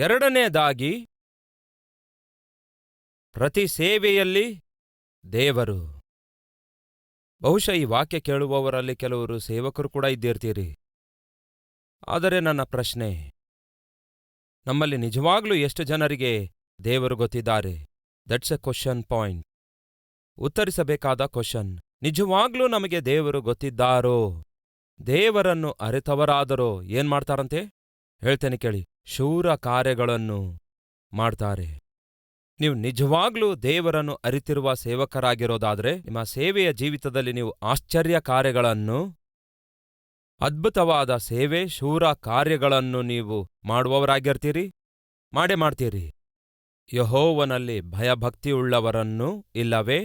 ಎರಡನೇದಾಗಿ ಪ್ರತಿ ಸೇವೆಯಲ್ಲಿ ದೇವರು. ಬಹುಶಃ ಈ ವಾಕ್ಯ ಕೇಳುವವರಲ್ಲಿ ಕೆಲವರು ಸೇವಕರು ಕೂಡ ಇದ್ದಿರ್ತೀರಿ. ಆದರೆ ನನ್ನ ಪ್ರಶ್ನೆ, ನಮ್ಮಲ್ಲಿ ನಿಜವಾಗ್ಲೂ ಎಷ್ಟು ಜನರಿಗೆ ದೇವರು ಗೊತ್ತಿದ್ದಾರೆ? ದಟ್ಸ್ ಎ ಕ್ವಶನ್ ಪಾಯಿಂಟ್ ಉತ್ತರಿಸಬೇಕಾದ ಕ್ವಶನ್ ನಿಜವಾಗ್ಲೂ ನಮಗೆ ದೇವರು ಗೊತ್ತಿದ್ದಾರೋ? ದೇವರನ್ನು ಅರಿತವರಾದರೋ? ಏನ್ ಮಾಡ್ತಾರಂತೆ? ಹೇಳ್ತೇನೆ ಕೇಳಿ. ಶೂರ ಕಾರ್ಯಗಳನ್ನು ಮಾಡ್ತಾರೆ. ನೀವು ನಿಜವಾಗ್ಲೂ ದೇವರನ್ನು ಅರಿತಿರುವ ಸೇವಕರಾಗಿರೋದಾದರೆ, ನಿಮ್ಮ ಸೇವೆಯ ಜೀವಿತದಲ್ಲಿ ನೀವು ಆಶ್ಚರ್ಯ ಕಾರ್ಯಗಳನ್ನು, ಅದ್ಭುತವಾದ ಸೇವೆ, ಶೂರ ಕಾರ್ಯಗಳನ್ನು ನೀವು ಮಾಡುವವರಾಗಿರ್ತೀರಿ? ಮಾಡೇ ಮಾಡ್ತೀರಿ. ಯಹೋವನಲ್ಲಿ ಭಯಭಕ್ತಿಯುಳ್ಳವರನ್ನು ಇಲ್ಲವೇ?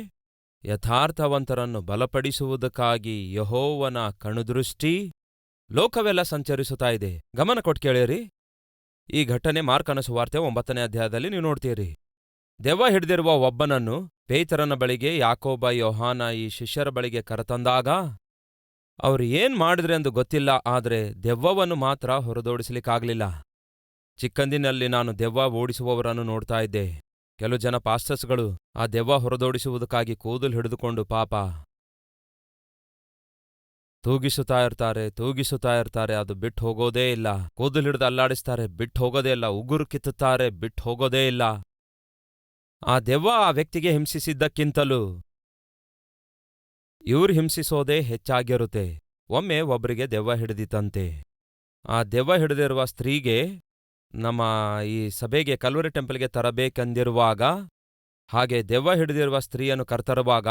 ಯಥಾರ್ಥವಂತರನ್ನು ಬಲಪಡಿಸುವುದಕ್ಕಾಗಿ ಯಹೋವನ ಕಣುದೃಷ್ಟಿ ಲೋಕವೆಲ್ಲ ಸಂಚರಿಸುತ್ತಾ ಇದೆ. ಗಮನ ಕೊಟ್ಟು ಕೇಳಿರಿ. ಈ ಘಟನೆ ಮಾರ್ಕನ ಸುವಾರ್ತೆ ಒಂಬತ್ತನೇ ಅಧ್ಯಾಯದಲ್ಲಿ ನೀವು ನೋಡ್ತೀರಿ. ದೆವ್ವ ಹಿಡಿದಿರುವ ಒಬ್ಬನನ್ನು ಪೇತರನ ಬಳಿಗೆ, ಯಾಕೋಬ, ಯೋಹಾನ ಈ ಶಿಷ್ಯರ ಬಳಿಗೆ ಕರೆತಂದಾಗ, ಅವರು ಏನ್ ಮಾಡಿದ್ರೆಂದು ಗೊತ್ತಿಲ್ಲ, ಆದರೆ ದೆವ್ವವನ್ನು ಮಾತ್ರ ಹೊರದೋಡಿಸಲಿಕ್ಕಾಗಲಿಲ್ಲ. ಚಿಕ್ಕಂದಿನಲ್ಲಿ ನಾನು ದೆವ್ವ ಓಡಿಸುವವರನ್ನು ನೋಡ್ತಾ ಇದ್ದೆ. ಕೆಲವು ಜನ ಪಾಸ್ಟರ್ಸ್ಗಳು ಆ ದೆವ್ವ ಹೊರದೋಡಿಸುವುದಕ್ಕಾಗಿ ಕೂದಲು ಹಿಡಿದುಕೊಂಡು ಪಾಪ ತೂಗಿಸುತ್ತಾ ಇರ್ತಾರೆ ತೂಗಿಸುತ್ತಾ ಇರ್ತಾರೆ, ಅದು ಬಿಟ್ಟು ಹೋಗೋದೇ ಇಲ್ಲ. ಕೂದಲು ಹಿಡಿದು ಅಲ್ಲಾಡಿಸ್ತಾರೆ, ಬಿಟ್ಟು ಹೋಗೋದೇ ಇಲ್ಲ. ಉಗುರು ಕಿತ್ತುತ್ತಾರೆ, ಬಿಟ್ಟು ಹೋಗೋದೇ ಇಲ್ಲ. ಆ ದೆವ್ವ ಆ ವ್ಯಕ್ತಿಗೆ ಹಿಂಸಿಸಿದ್ದಕ್ಕಿಂತಲೂ ಇವ್ರು ಹಿಂಸಿಸೋದೇ ಹೆಚ್ಚಾಗಿರುತ್ತೆ. ಒಮ್ಮೆ ಒಬ್ಬರಿಗೆ ದೆವ್ವ ಹಿಡಿದಿತಂತೆ ಆ ದೆವ್ವ ಹಿಡಿದಿರುವ ಸ್ತ್ರೀಗೆ ನಮ್ಮ ಈ ಸಭೆಗೆ, ಕಲ್ವರಿ ಟೆಂಪಲ್ಗೆ ತರಬೇಕೆಂದಿರುವಾಗ, ಹಾಗೆ ದೆವ್ವ ಹಿಡಿದಿರುವ ಸ್ತ್ರೀಯನ್ನು ಕರ್ತರುವಾಗ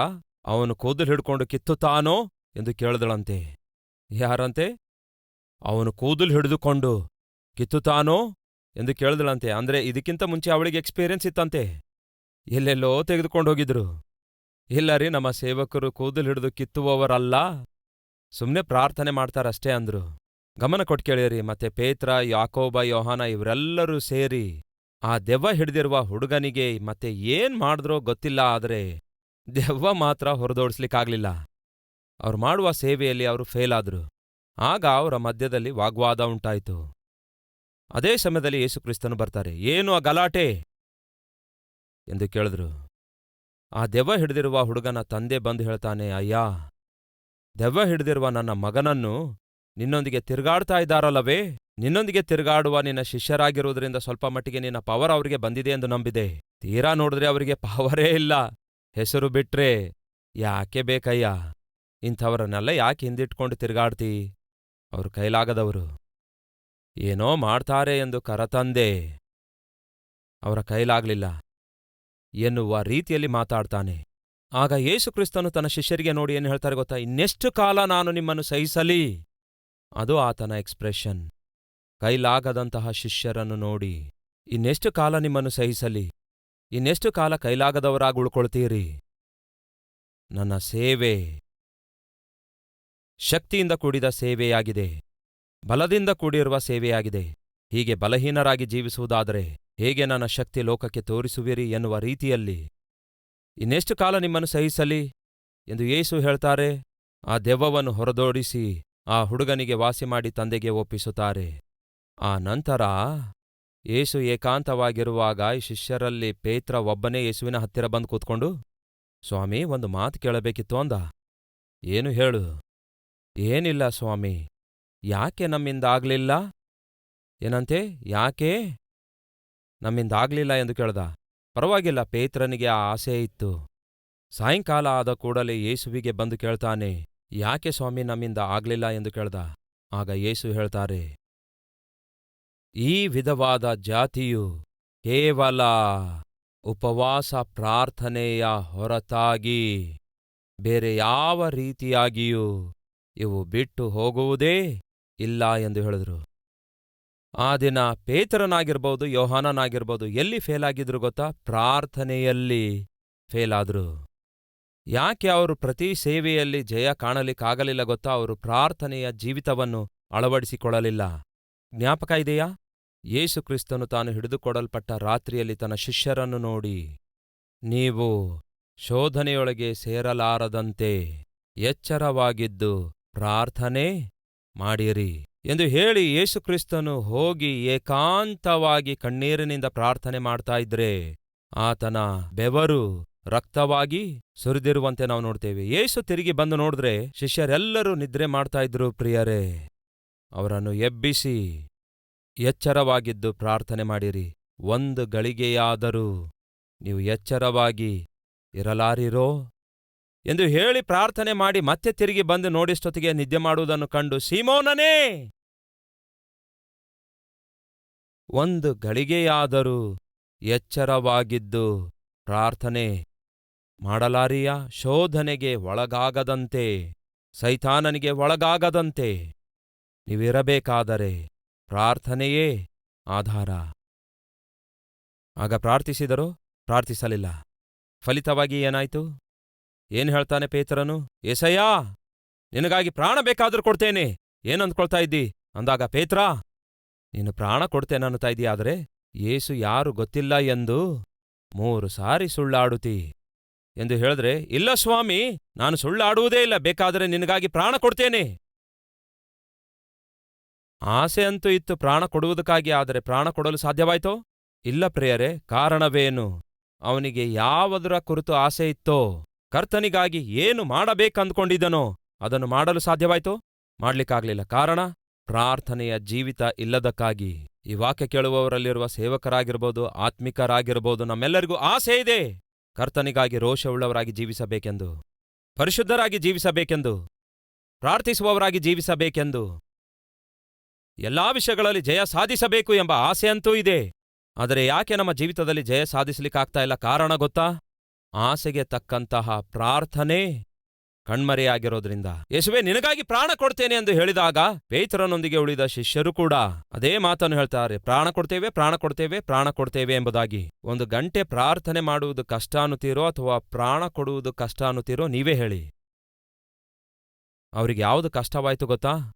ಅವನು ಕೂದಲು ಹಿಡ್ಕೊಂಡು ಕಿತ್ತುತ್ತಾನೋ ಎಂದು ಕೇಳಿದಳಂತೆ, ಯಾರಂತೆ? ಅವನು ಕೂದಲು ಹಿಡಿದುಕೊಂಡು ಕಿತ್ತುತ್ತಾನೋ ಎಂದು ಕೇಳಿದಳಂತೆ, ಅಂದ್ರೆ ಇದಕ್ಕಿಂತ ಮುಂಚೆ ಅವಳಿಗೆ ಎಕ್ಸ್ಪೀರಿಯನ್ಸ್ ಇತ್ತಂತೆ? ಎಲ್ಲೆಲ್ಲೋ ತೆಗೆದುಕೊಂಡು ಹೋಗಿದ್ರು. ಇಲ್ಲ ರೀ, ನಮ್ಮ ಸೇವಕರು ಕೂದಲು ಹಿಡಿದು ಕಿತ್ತುವವರಲ್ಲ. ಸುಮ್ಮನೆ ಪ್ರಾರ್ಥನೆ ಮಾಡ್ತಾರಷ್ಟೇ ಅಂದ್ರು. ಗಮನ ಕೊಟ್ಟು ಕೇಳಿರಿ, ಮತ್ತೆ ಪೇತ್ರ, ಯಾಕೋಬ, ಯೋಹಾನ ಇವರೆಲ್ಲರೂ ಸೇರಿ, ಆ ದೆವ್ವ ಹಿಡಿದಿರುವ ಹುಡುಗನಿಗೆ ಮತ್ತೆ ಏನ್ ಮಾಡಿದ್ರೋ ಗೊತ್ತಿಲ್ಲ, ಆದರೆ ದೆವ್ವ ಮಾತ್ರ ಹೊರದೋಡಿಸ್ಲಿಕ್ಕಾಗ್ಲಿಲ್ಲ. ಅವ್ರು ಮಾಡುವ ಸೇವೆಯಲ್ಲಿ ಅವರು ಫೇಲ್ ಆದರು. ಆಗ ಅವರ ಮಧ್ಯದಲ್ಲಿ ವಾಗ್ವಾದ ಉಂಟಾಯಿತು. ಅದೇ ಸಮಯದಲ್ಲಿ ಯೇಸುಕ್ರಿಸ್ತನು ಬರ್ತಾರೆ, ಏನು ಆ ಗಲಾಟೆ? ಎಂದು ಕೇಳಿದ್ರು. ಆ ದೆವ್ವ ಹಿಡಿದಿರುವ ಹುಡುಗನ ತಂದೆ ಬಂದು ಹೇಳ್ತಾನೆ, ಅಯ್ಯ, ದೆವ್ವ ಹಿಡಿದಿರುವ ನನ್ನ ಮಗನನ್ನು ನಿನ್ನೊಂದಿಗೆ ತಿರುಗಾಡ್ತಾ ಇದ್ದಾರಲ್ಲವೇ? ನಿನ್ನೊಂದಿಗೆ ತಿರುಗಾಡುವ ನಿನ್ನ ಶಿಷ್ಯರಾಗಿರುವುದರಿಂದ ಸ್ವಲ್ಪ ಮಟ್ಟಿಗೆ ನಿನ್ನ ಪವರ್ ಅವರಿಗೆ ಬಂದಿದೆ ಎಂದು ನಂಬಿದೆ. ತೀರಾ ನೋಡಿದ್ರೆ ಅವರಿಗೆ ಪವರೇ ಇಲ್ಲ. ಹೆಸರು ಬಿಟ್ರೆ ಯಾಕೆ ಬೇಕಯ್ಯ? ಇಂಥವರನ್ನೆಲ್ಲ ಯಾಕೆ ಹಿಂದಿಟ್ಕೊಂಡು ತಿರುಗಾಡ್ತಿ? ಅವ್ರ ಕೈಲಾಗದವರು. ಏನೋ ಮಾಡ್ತಾರೆ ಎಂದು ಕರತಂದೆ. ಅವರ ಕೈಲಾಗ್ಲಿಲ್ಲ. ಎನ್ನುವ ರೀತಿಯಲ್ಲಿ ಮಾತಾಡ್ತಾನೆ. ಆಗ ಯೇಸುಕ್ರಿಸ್ತನು ತನ್ನ ಶಿಷ್ಯರಿಗೆ ನೋಡಿ ಏನು ಹೇಳ್ತಾರೆ ಗೊತ್ತಾ? ಇನ್ನೆಷ್ಟು ಕಾಲ ನಾನು ನಿಮ್ಮನ್ನು ಸಹಿಸಲಿ? ಅದು ಆತನ ಎಕ್ಸ್ಪ್ರೆಷನ್. ಕೈಲಾಗದಂತಹ ಶಿಷ್ಯರನ್ನು ನೋಡಿ, ಇನ್ನೆಷ್ಟು ಕಾಲ ನಿಮ್ಮನ್ನು ಸಹಿಸಲಿ? ಇನ್ನೆಷ್ಟು ಕಾಲ ಕೈಲಾಗದವರಾಗಿ ಉಳ್ಕೊಳ್ತೀರಿ? ನನ್ನ ಸೇವೆ. ಶಕ್ತಿಯಿಂದ ಕೂಡಿದ ಸೇವೆಯಾಗಿದೆ. ಬಲದಿಂದ ಕೂಡಿರುವ ಸೇವೆಯಾಗಿದೆ. ಹೀಗೆ ಬಲಹೀನರಾಗಿ ಜೀವಿಸುವುದಾದರೆ ಹೇಗೆ ನನ್ನ ಶಕ್ತಿ ಲೋಕಕ್ಕೆ ತೋರಿಸುವಿರಿ ಎನ್ನುವ ರೀತಿಯಲ್ಲಿ. ಇನ್ನೆಷ್ಟು ಕಾಲ ನಿಮ್ಮನ್ನು ಸಹಿಸಲಿ? ಎಂದು ಯೇಸು ಹೇಳ್ತಾರೆ. ಆ ದೆವ್ವವನ್ನು ಹೊರದೋಡಿಸಿ ಆ ಹುಡುಗನಿಗೆ ವಾಸಿ ಮಾಡಿ ತಂದೆಗೆ ಒಪ್ಪಿಸುತ್ತಾರೆ. ಆ ನಂತರ ಯೇಸು ಏಕಾಂತವಾಗಿರುವಾಗ ಶಿಷ್ಯರಲ್ಲಿ ಪೇತ್ರ ಒಬ್ಬನೇ ಯೇಸುವಿನ ಹತ್ತಿರ ಬಂದು ಕೂತ್ಕೊಂಡು, ಸ್ವಾಮಿ, ಒಂದು ಮಾತು ಕೇಳಬೇಕಿತ್ತು ಅಂದ. ಏನು ಹೇಳು? ಏನಿಲ್ಲ ಸ್ವಾಮಿ, ಯಾಕೆ ನಮ್ಮಿಂದಾಗ್ಲಿಲ್ಲ? ಏನಂತೆ, ಯಾಕೆ? ನಮ್ಮಿಂದಾಗ್ಲಿಲ್ಲ ಎಂದು ಕೇಳ್ದ. ಪರವಾಗಿಲ್ಲ, ಪೇತ್ರನಿಗೆ ಆ ಆಸೆ ಇತ್ತು. ಸಾಯಂಕಾಲ ಆದ ಕೂಡಲೇ ಯೇಸುವಿಗೆ ಬಂದು ಕೇಳ್ತಾನೆ, ಯಾಕೆ ಸ್ವಾಮಿ ನಮ್ಮಿಂದ ಆಗ್ಲಿಲ್ಲ ಎಂದು ಕೇಳ್ದ? ಆಗ ಯೇಸು ಹೇಳ್ತಾರೆ, ಈ ವಿಧವಾದ ಜಾತಿಯು ಕೇವಲ ಉಪವಾಸ ಪ್ರಾರ್ಥನೆಯ ಹೊರತಾಗಿ ಬೇರೆ ಯಾವ ರೀತಿಯಾಗಿಯೂ ಇವು ಬಿಟ್ಟು ಹೋಗುವುದೇ ಇಲ್ಲ ಎಂದು ಹೇಳಿದರು. ಆ ದಿನ ಪೇತರನಾಗಿರ್ಬೋದು, ಯೋಹಾನನಾಗಿರ್ಬೋದು, ಎಲ್ಲಿ ಫೇಲ್ ಆಗಿದ್ರು ಗೊತ್ತಾ? ಪ್ರಾರ್ಥನೆಯಲ್ಲಿ ಫೇಲ್ ಆದ್ರು ಯಾಕೆ ಅವರು ಪ್ರತಿ ಸೇವೆಯಲ್ಲಿ ಜಯ ಕಾಣಲಿಕ್ಕಾಗಲಿಲ್ಲ ಗೊತ್ತಾ? ಅವರು ಪ್ರಾರ್ಥನೆಯ ಜೀವಿತವನ್ನು ಅಳವಡಿಸಿಕೊಳ್ಳಲಿಲ್ಲ. ಜ್ಞಾಪಕ ಇದೆಯಾ? ಯೇಸು ಕ್ರಿಸ್ತನು ತಾನು ಹಿಡಿದುಕೊಡಲ್ಪಟ್ಟ ರಾತ್ರಿಯಲ್ಲಿ ತನ್ನ ಶಿಷ್ಯರನ್ನು ನೋಡಿ, ನೀವು ಶೋಧನೆಯೊಳಗೆ ಸೇರಲಾರದಂತೆ ಎಚ್ಚರವಾಗಿದ್ದು ಪ್ರಾರ್ಥನೆ ಮಾಡಿರಿ ಎಂದು ಹೇಳಿ ಯೇಸುಕ್ರಿಸ್ತನು ಹೋಗಿ ಏಕಾಂತವಾಗಿ ಕಣ್ಣೀರಿನಿಂದ ಪ್ರಾರ್ಥನೆ ಮಾಡ್ತಾ ಇದ್ರೆ ಆತನ ಬೆವರು ರಕ್ತವಾಗಿ ಸುರಿದಿರುವಂತೆ ನಾವು ನೋಡ್ತೇವೆ. ಯೇಸು ತಿರುಗಿ ಬಂದು ನೋಡಿದ್ರೆ ಶಿಷ್ಯರೆಲ್ಲರೂ ನಿದ್ರೆ ಮಾಡ್ತಾ ಇದ್ರು, ಪ್ರಿಯರೇ, ಅವರನ್ನು ಎಬ್ಬಿಸಿ ಎಚ್ಚರವಾಗಿದ್ದು ಪ್ರಾರ್ಥನೆ ಮಾಡಿರಿ. ಒಂದು ಗಳಿಗೆಯಾದರೂ ನೀವು ಎಚ್ಚರವಾಗಿ ಇರಲಾರಿರೋ ಎಂದು ಹೇಳಿ ಪ್ರಾರ್ಥನೆ ಮಾಡಿ ಮತ್ತೆ ತಿರುಗಿ ಬಂದು ನೋಡಿಷ್ಟೊತ್ತಿಗೆ ನಿದ್ದೆ ಮಾಡುವುದನ್ನು ಕಂಡು, ಸೀಮೋನನೇ! ಒಂದು ಗಳಿಗೆಯಾದರೂ ಎಚ್ಚರವಾಗಿದ್ದು ಪ್ರಾರ್ಥನೆ ಮಾಡಲಾರಿಯ? ಶೋಧನೆಗೆ ಒಳಗಾಗದಂತೆ, ಸೈತಾನನಿಗೆ ಒಳಗಾಗದಂತೆ ನೀವಿರಬೇಕಾದರೆ ಪ್ರಾರ್ಥನೆಯೇ ಆಧಾರ. ಆಗ ಪ್ರಾರ್ಥಿಸಿದರೋ? ಪ್ರಾರ್ಥಿಸಲಿಲ್ಲ. ಫಲಿತವಾಗಿ ಏನಾಯ್ತು? ಏನ್ ಹೇಳ್ತಾನೆ ಪೇತ್ರನು? ಏಸಯ್ಯಾ, ನಿನಗಾಗಿ ಪ್ರಾಣ ಬೇಕಾದ್ರೂ ಕೊಡ್ತೇನೆ. ಏನಂದ್ಕೊಳ್ತಾ ಇದ್ದಿ? ಅಂದಾಗ, ಪೇತ್ರ, ನೀನು ಪ್ರಾಣ ಕೊಡ್ತೇನೆ ಅನ್ನುತ್ತಾ ಇದೀಯಾದ್ರೆ ಏಸು ಯಾರು ಗೊತ್ತಿಲ್ಲ ಎಂದು ಮೂರು ಸಾರಿ ಸುಳ್ಳಾಡುತ್ತಿ. ಎಂದು ಹೇಳಿದ್ರೆ, ಇಲ್ಲ ಸ್ವಾಮಿ, ನಾನು ಸುಳ್ಳಾಡುವುದೇ ಇಲ್ಲ, ಬೇಕಾದರೆ ನಿನಗಾಗಿ ಪ್ರಾಣ ಕೊಡ್ತೇನೆ. ಆಸೆ ಅಂತೂ ಇತ್ತು ಪ್ರಾಣ ಕೊಡುವುದಕ್ಕಾಗಿ, ಆದರೆ ಪ್ರಾಣ ಕೊಡಲು ಸಾಧ್ಯವಾಯ್ತೋ? ಇಲ್ಲ ಪ್ರಿಯರೇ, ಕಾರಣವೇನು? ಅವನಿಗೆ ಯಾವುದರ ಕುರಿತು ಆಸೆ ಇತ್ತೋ? ಕರ್ತನಿಗಾಗಿ ಏನು ಮಾಡಬೇಕಂದ್ಕೊಂಡಿದ್ದನೋ ಅದನ್ನು ಮಾಡಲು ಸಾಧ್ಯವಾಯ್ತು? ಮಾಡ್ಲಿಕ್ಕಾಗ್ಲಿಲ್ಲ. ಕಾರಣ, ಪ್ರಾರ್ಥನೆಯ ಜೀವಿತ ಇಲ್ಲದಕ್ಕಾಗಿ. ಈ ವಾಕ್ಯ ಕೇಳುವವರಲ್ಲಿರುವ ಸೇವಕರಾಗಿರ್ಬೋದು, ಆತ್ಮಿಕರಾಗಿರ್ಬೋದು, ನಮ್ಮೆಲ್ಲರಿಗೂ ಆಸೆ ಇದೆ. ಕರ್ತನಿಗಾಗಿ ರೋಷವುಳ್ಳವರಾಗಿ ಜೀವಿಸಬೇಕೆಂದು. ಪರಿಶುದ್ಧರಾಗಿ ಜೀವಿಸಬೇಕೆಂದು. ಪ್ರಾರ್ಥಿಸುವವರಾಗಿ ಜೀವಿಸಬೇಕೆಂದು. ಎಲ್ಲಾ ವಿಷಯಗಳಲ್ಲಿ ಜಯ ಸಾಧಿಸಬೇಕು ಎಂಬ ಆಸೆ ಅಂತೂ ಇದೆ. ಆದರೆ ಯಾಕೆ ನಮ್ಮ ಜೀವಿತದಲ್ಲಿ ಜಯ ಸಾಧಿಸಲಿಕ್ಕಾಗ್ತಾ ಇಲ್ಲ? ಕಾರಣ ಗೊತ್ತಾ? ಆಸೆಗೆ ತಕ್ಕಂತಹ ಪ್ರಾರ್ಥನೆ ಕಣ್ಮರೆಯಾಗಿರೋದ್ರಿಂದ. ಯೇಸುವೆ, ನಿನಗಾಗಿ ಪ್ರಾಣ ಕೊಡ್ತೇನೆ ಎಂದು ಹೇಳಿದಾಗ ಪೇತ್ರನೊಂದಿಗೆ ಉಳಿದ ಶಿಷ್ಯರು ಕೂಡ ಅದೇ ಮಾತನ್ನು ಹೇಳ್ತಾರೆ. ಪ್ರಾಣ ಕೊಡ್ತೇವೆ ಪ್ರಾಣ ಕೊಡ್ತೇವೆ ಪ್ರಾಣ ಕೊಡ್ತೇವೆ ಎಂಬುದಾಗಿ. ಒಂದು ಗಂಟೆ ಪ್ರಾರ್ಥನೆ ಮಾಡುವುದು ಕಷ್ಟ ಅನ್ನುತ್ತೀರೋ ಅಥವಾ ಪ್ರಾಣ ಕೊಡುವುದು ಕಷ್ಟ ಅನ್ನುತ್ತೀರೋ ನೀವೇ ಹೇಳಿ. ಅವರಿಗೆ ಯಾವುದು ಕಷ್ಟವಾಯ್ತು ಗೊತ್ತಾ?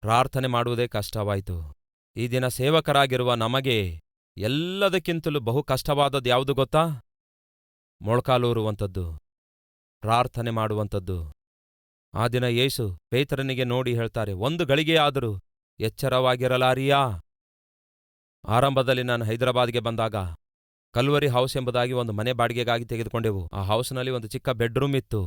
ಪ್ರಾರ್ಥನೆ ಮಾಡುವುದೇ ಕಷ್ಟವಾಯಿತು. ಈ ದಿನ ಸೇವಕರಾಗಿರುವ ನಮಗೆ ಎಲ್ಲದಕ್ಕಿಂತಲೂ ಬಹು ಕಷ್ಟವಾದದ್ದು ಯಾವುದು ಗೊತ್ತಾ? ಮೊಳ್ಕಾಲೂರುವಂಥದ್ದು, ಪ್ರಾರ್ಥನೆ ಮಾಡುವಂಥದ್ದು. ಆ ದಿನ ಯೇಸು ಪೇತ್ರನಿಗೆ ನೋಡಿ ಹೇಳ್ತಾರೆ, ಒಂದು ಗಳಿಗೆಯಾದರೂ ಎಚ್ಚರವಾಗಿರಲಾರಿಯಾ? ಆರಂಭದಲ್ಲಿ ನಾನು ಹೈದರಾಬಾದ್ಗೆ ಬಂದಾಗ ಕಲ್ವರಿ ಹೌಸ್ ಎಂಬುದಾಗಿ ಒಂದು ಮನೆ ಬಾಡಿಗೆಗಾಗಿ ತೆಗೆದುಕೊಂಡೆವು. ಆ ಹೌಸ್ನಲ್ಲಿ ಒಂದು ಚಿಕ್ಕ ಬೆಡ್ರೂಮ್ ಇತ್ತು.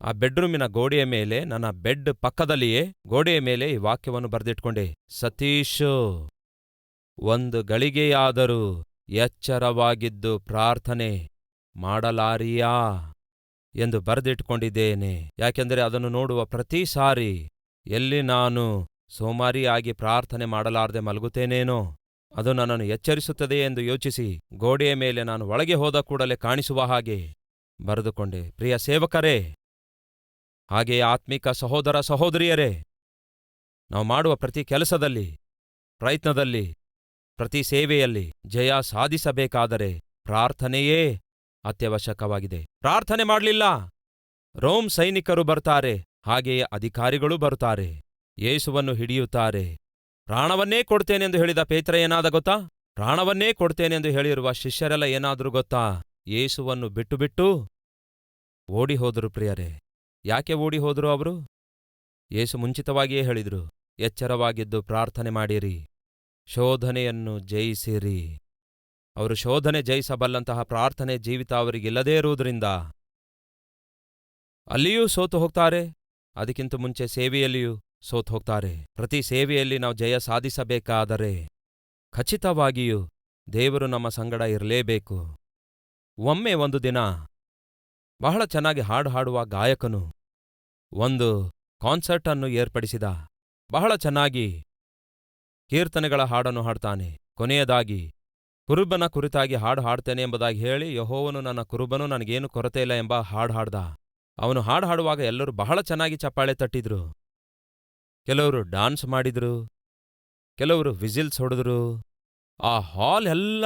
ಆ ಬೆಡ್ರೂಮಿನ ಗೋಡೆಯ ಮೇಲೆ, ನನ್ನ ಬೆಡ್ ಪಕ್ಕದಲ್ಲಿಯೇ ಗೋಡೆಯ ಮೇಲೆ ಈ ವಾಕ್ಯವನ್ನು ಬರೆದಿಟ್ಕೊಂಡೆ. ಸತೀಶ್, ಒಂದು ಗಳಿಗೆಯಾದರೂ ಎಚ್ಚರವಾಗಿದ್ದು ಪ್ರಾರ್ಥನೆ. ಮಾಡಲಾರಿಯಾ ಎಂದು ಬರೆದಿಟ್ಕೊಂಡಿದ್ದೇನೆ ಯಾಕೆಂದರೆ ಅದನ್ನು ನೋಡುವ ಪ್ರತಿ ಸಾರಿ ಎಲ್ಲಿ ನಾನು ಸೋಮಾರಿಯಾಗಿ ಪ್ರಾರ್ಥನೆ ಮಾಡಲಾರದೆ ಮಲಗುತ್ತೇನೇನೋ ಅದು ನನ್ನನ್ನು ಎಚ್ಚರಿಸುತ್ತದೆ ಎಂದು ಯೋಚಿಸಿ ಗೋಡೆಯ ಮೇಲೆ ನಾನು ಒಳಗೆ ಹೋದ ಕೂಡಲೇ ಕಾಣಿಸುವ ಹಾಗೆ ಬರೆದುಕೊಂಡೆ. ಪ್ರಿಯ ಸೇವಕರೇ, ಹಾಗೆಯೇ ಆತ್ಮಿಕ ಸಹೋದರ ಸಹೋದರಿಯರೇ, ನಾವು ಮಾಡುವ ಪ್ರತಿ ಕೆಲಸದಲ್ಲಿ, ಪ್ರಯತ್ನದಲ್ಲಿ, ಪ್ರತಿ ಸೇವೆಯಲ್ಲಿ ಜಯ ಸಾಧಿಸಬೇಕಾದರೆ ಪ್ರಾರ್ಥನೆಯೇ ಅತ್ಯವಶ್ಯಕವಾಗಿದೆ. ಪ್ರಾರ್ಥನೆ ಮಾಡಲಿಲ್ಲ. ರೋಮ್ ಸೈನಿಕರು ಬರ್ತಾರೆ. ಹಾಗೆಯೇ ಅಧಿಕಾರಿಗಳು ಬರುತ್ತಾರೆ. ಯೇಸುವನ್ನು ಹಿಡಿಯುತ್ತಾರೆ. ಪ್ರಾಣವನ್ನೇ ಕೊಡ್ತೇನೆಂದು ಹೇಳಿದ ಪೇತ್ರ ಏನಾದ ಗೊತ್ತಾ? ಪ್ರಾಣವನ್ನೇ ಕೊಡ್ತೇನೆಂದು ಹೇಳಿರುವ ಶಿಷ್ಯರೆಲ್ಲ ಏನಾದರೂ ಗೊತ್ತಾ? ಯೇಸುವನ್ನು ಬಿಟ್ಟು ಬಿಟ್ಟು ಓಡಿ ಹೋದರು ಪ್ರಿಯರೇ. ಯಾಕೆ ಓಡಿ ಹೋದರು ಅವರು? ಯೇಸು ಮುಂಚಿತವಾಗಿಯೇ ಹೇಳಿದರು, ಎಚ್ಚರವಾಗಿದ್ದು ಪ್ರಾರ್ಥನೆ ಮಾಡಿರಿ, ಶೋಧನೆಯನ್ನು ಜಯಿಸಿರಿ. ಅವರು ಶೋಧನೆ ಜಯಿಸಬಲ್ಲಂತಹ ಪ್ರಾರ್ಥನೆ ಜೀವಿತ ಅವರಿಗಿಲ್ಲದೇ ಇರುವುದರಿಂದ. ಅಲ್ಲಿಯೂ ಸೋತು ಹೋಗ್ತಾರೆ. ಅದಕ್ಕಿಂತ ಮುಂಚೆ ಸೇವೆಯಲ್ಲಿಯೂ ಸೋತು ಹೋಗ್ತಾರೆ. ಪ್ರತಿ ಸೇವೆಯಲ್ಲಿ ನಾವು ಜಯ ಸಾಧಿಸಬೇಕಾದರೆ ಖಚಿತವಾಗಿಯೂ ದೇವರು ನಮ್ಮ ಸಂಗಡ ಇರಲೇಬೇಕು. ಒಮ್ಮೆ ಒಂದು ದಿನ ಬಹಳ ಚೆನ್ನಾಗಿ ಹಾಡು ಹಾಡುವ ಗಾಯಕನು ಒಂದು ಕಾನ್ಸರ್ಟ್ ಅನ್ನು ಏರ್ಪಡಿಸಿದ. ಬಹಳ ಚೆನ್ನಾಗಿ ಕೀರ್ತನೆಗಳ ಹಾಡನ್ನು ಹಾಡ್ತಾನೆ. ಕೊನೆಯದಾಗಿ ಕುರುಬನ ಕುರಿತಾಗಿ ಹಾಡು ಹಾಡ್ತೇನೆ ಎಂಬುದಾಗಿ ಹೇಳಿ ಯಹೋವನು ನನ್ನ ಕುರುಬನು, ನನಗೇನು ಕೊರತೆ ಇಲ್ಲ ಎಂಬ ಹಾಡು ಹಾಡ್ದ. ಅವನು ಹಾಡು ಹಾಡುವಾಗ ಎಲ್ಲರೂ ಬಹಳ ಚೆನ್ನಾಗಿ ಚಪ್ಪಾಳೆ ತಟ್ಟಿದ್ರು. ಕೆಲವರು ಡಾನ್ಸ್ ಮಾಡಿದ್ರು. ಕೆಲವರು ವಿಜಿಲ್ಸ್ ಹೊಡೆದ್ರು. ಆ ಹಾಲ್ ಎಲ್ಲ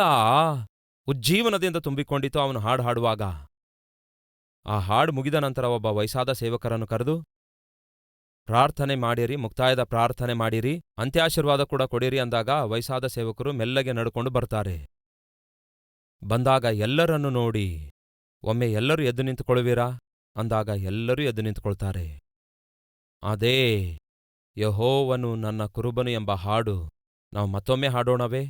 ಉಜ್ಜೀವನದಿಂದ ತುಂಬಿಕೊಂಡಿತು ಅವನು ಹಾಡು ಹಾಡುವಾಗ. ಆ ಹಾಡು ಮುಗಿದ ನಂತರ ಒಬ್ಬ ವಯಸ್ಸಾದ ಸೇವಕರನ್ನು ಕರೆದು, ಪ್ರಾರ್ಥನೆ ಮಾಡಿರಿ, ಮುಕ್ತಾಯದ ಪ್ರಾರ್ಥನೆ ಮಾಡಿರಿ, ಅಂತ್ಯಾಶೀರ್ವಾದ ಕೂಡ ಕೊಡಿರಿ ಅಂದಾಗ ವಯಸ್ಸಾದ ಸೇವಕರು ಮೆಲ್ಲಗೆ ನಡ್ಕೊಂಡು ಬರ್ತಾರೆ. ಬಂದಾಗ ಎಲ್ಲರನ್ನು ನೋಡಿ, ಒಮ್ಮೆ ಎಲ್ಲರೂ ಎದ್ದು ನಿಂತುಕೊಳ್ಳುವಿರಾ? ಅಂದಾಗ ಎಲ್ಲರೂ ಎದ್ದು ನಿಂತುಕೊಳ್ತಾರೆ. ಅದೇ ಯಹೋವನು ನನ್ನ ಕುರುಬನು ಎಂಬ ಹಾಡು ನಾವು ಮತ್ತೊಮ್ಮೆ ಹಾಡೋಣವೇ?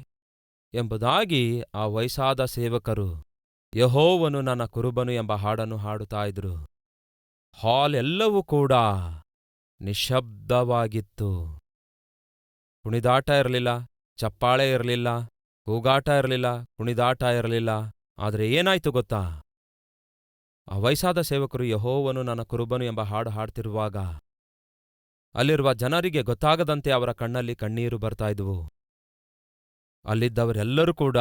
ಎಂಬುದಾಗಿ ಆ ವಯಸ್ಸಾದ ಸೇವಕರು ಯಹೋವನು ನನ್ನ ಕುರುಬನು ಎಂಬ ಹಾಡನ್ನು ಹಾಡುತ್ತಾ ಇದ್ರು. ಹಾಲ್ ಎಲ್ಲವೂ ಕೂಡ ನಿಶ್ಶಬ್ದವಾಗಿತ್ತು ಕುಣಿದಾಟ ಇರಲಿಲ್ಲ, ಚಪ್ಪಾಳೆ ಇರಲಿಲ್ಲ ಕೂಗಾಟ ಇರಲಿಲ್ಲ, ಕುಣಿದಾಟ ಇರಲಿಲ್ಲ, ಆದರೆ ಏನಾಯ್ತು ಗೊತ್ತಾ? ಆ ವಯಸ್ಸಾದ ಸೇವಕರು ಯಹೋವನು ನನ್ನ ಕುರುಬನು ಎಂಬ ಹಾಡು ಹಾಡ್ತಿರುವಾಗ, ಅಲ್ಲಿರುವ ಜನರಿಗೆ ಗೊತ್ತಾಗದಂತೆ ಅವರ ಕಣ್ಣಲ್ಲಿ ಕಣ್ಣೀರು ಬರ್ತಾ ಇದ್ವು. ಅಲ್ಲಿದ್ದವರೆಲ್ಲರೂ ಕೂಡ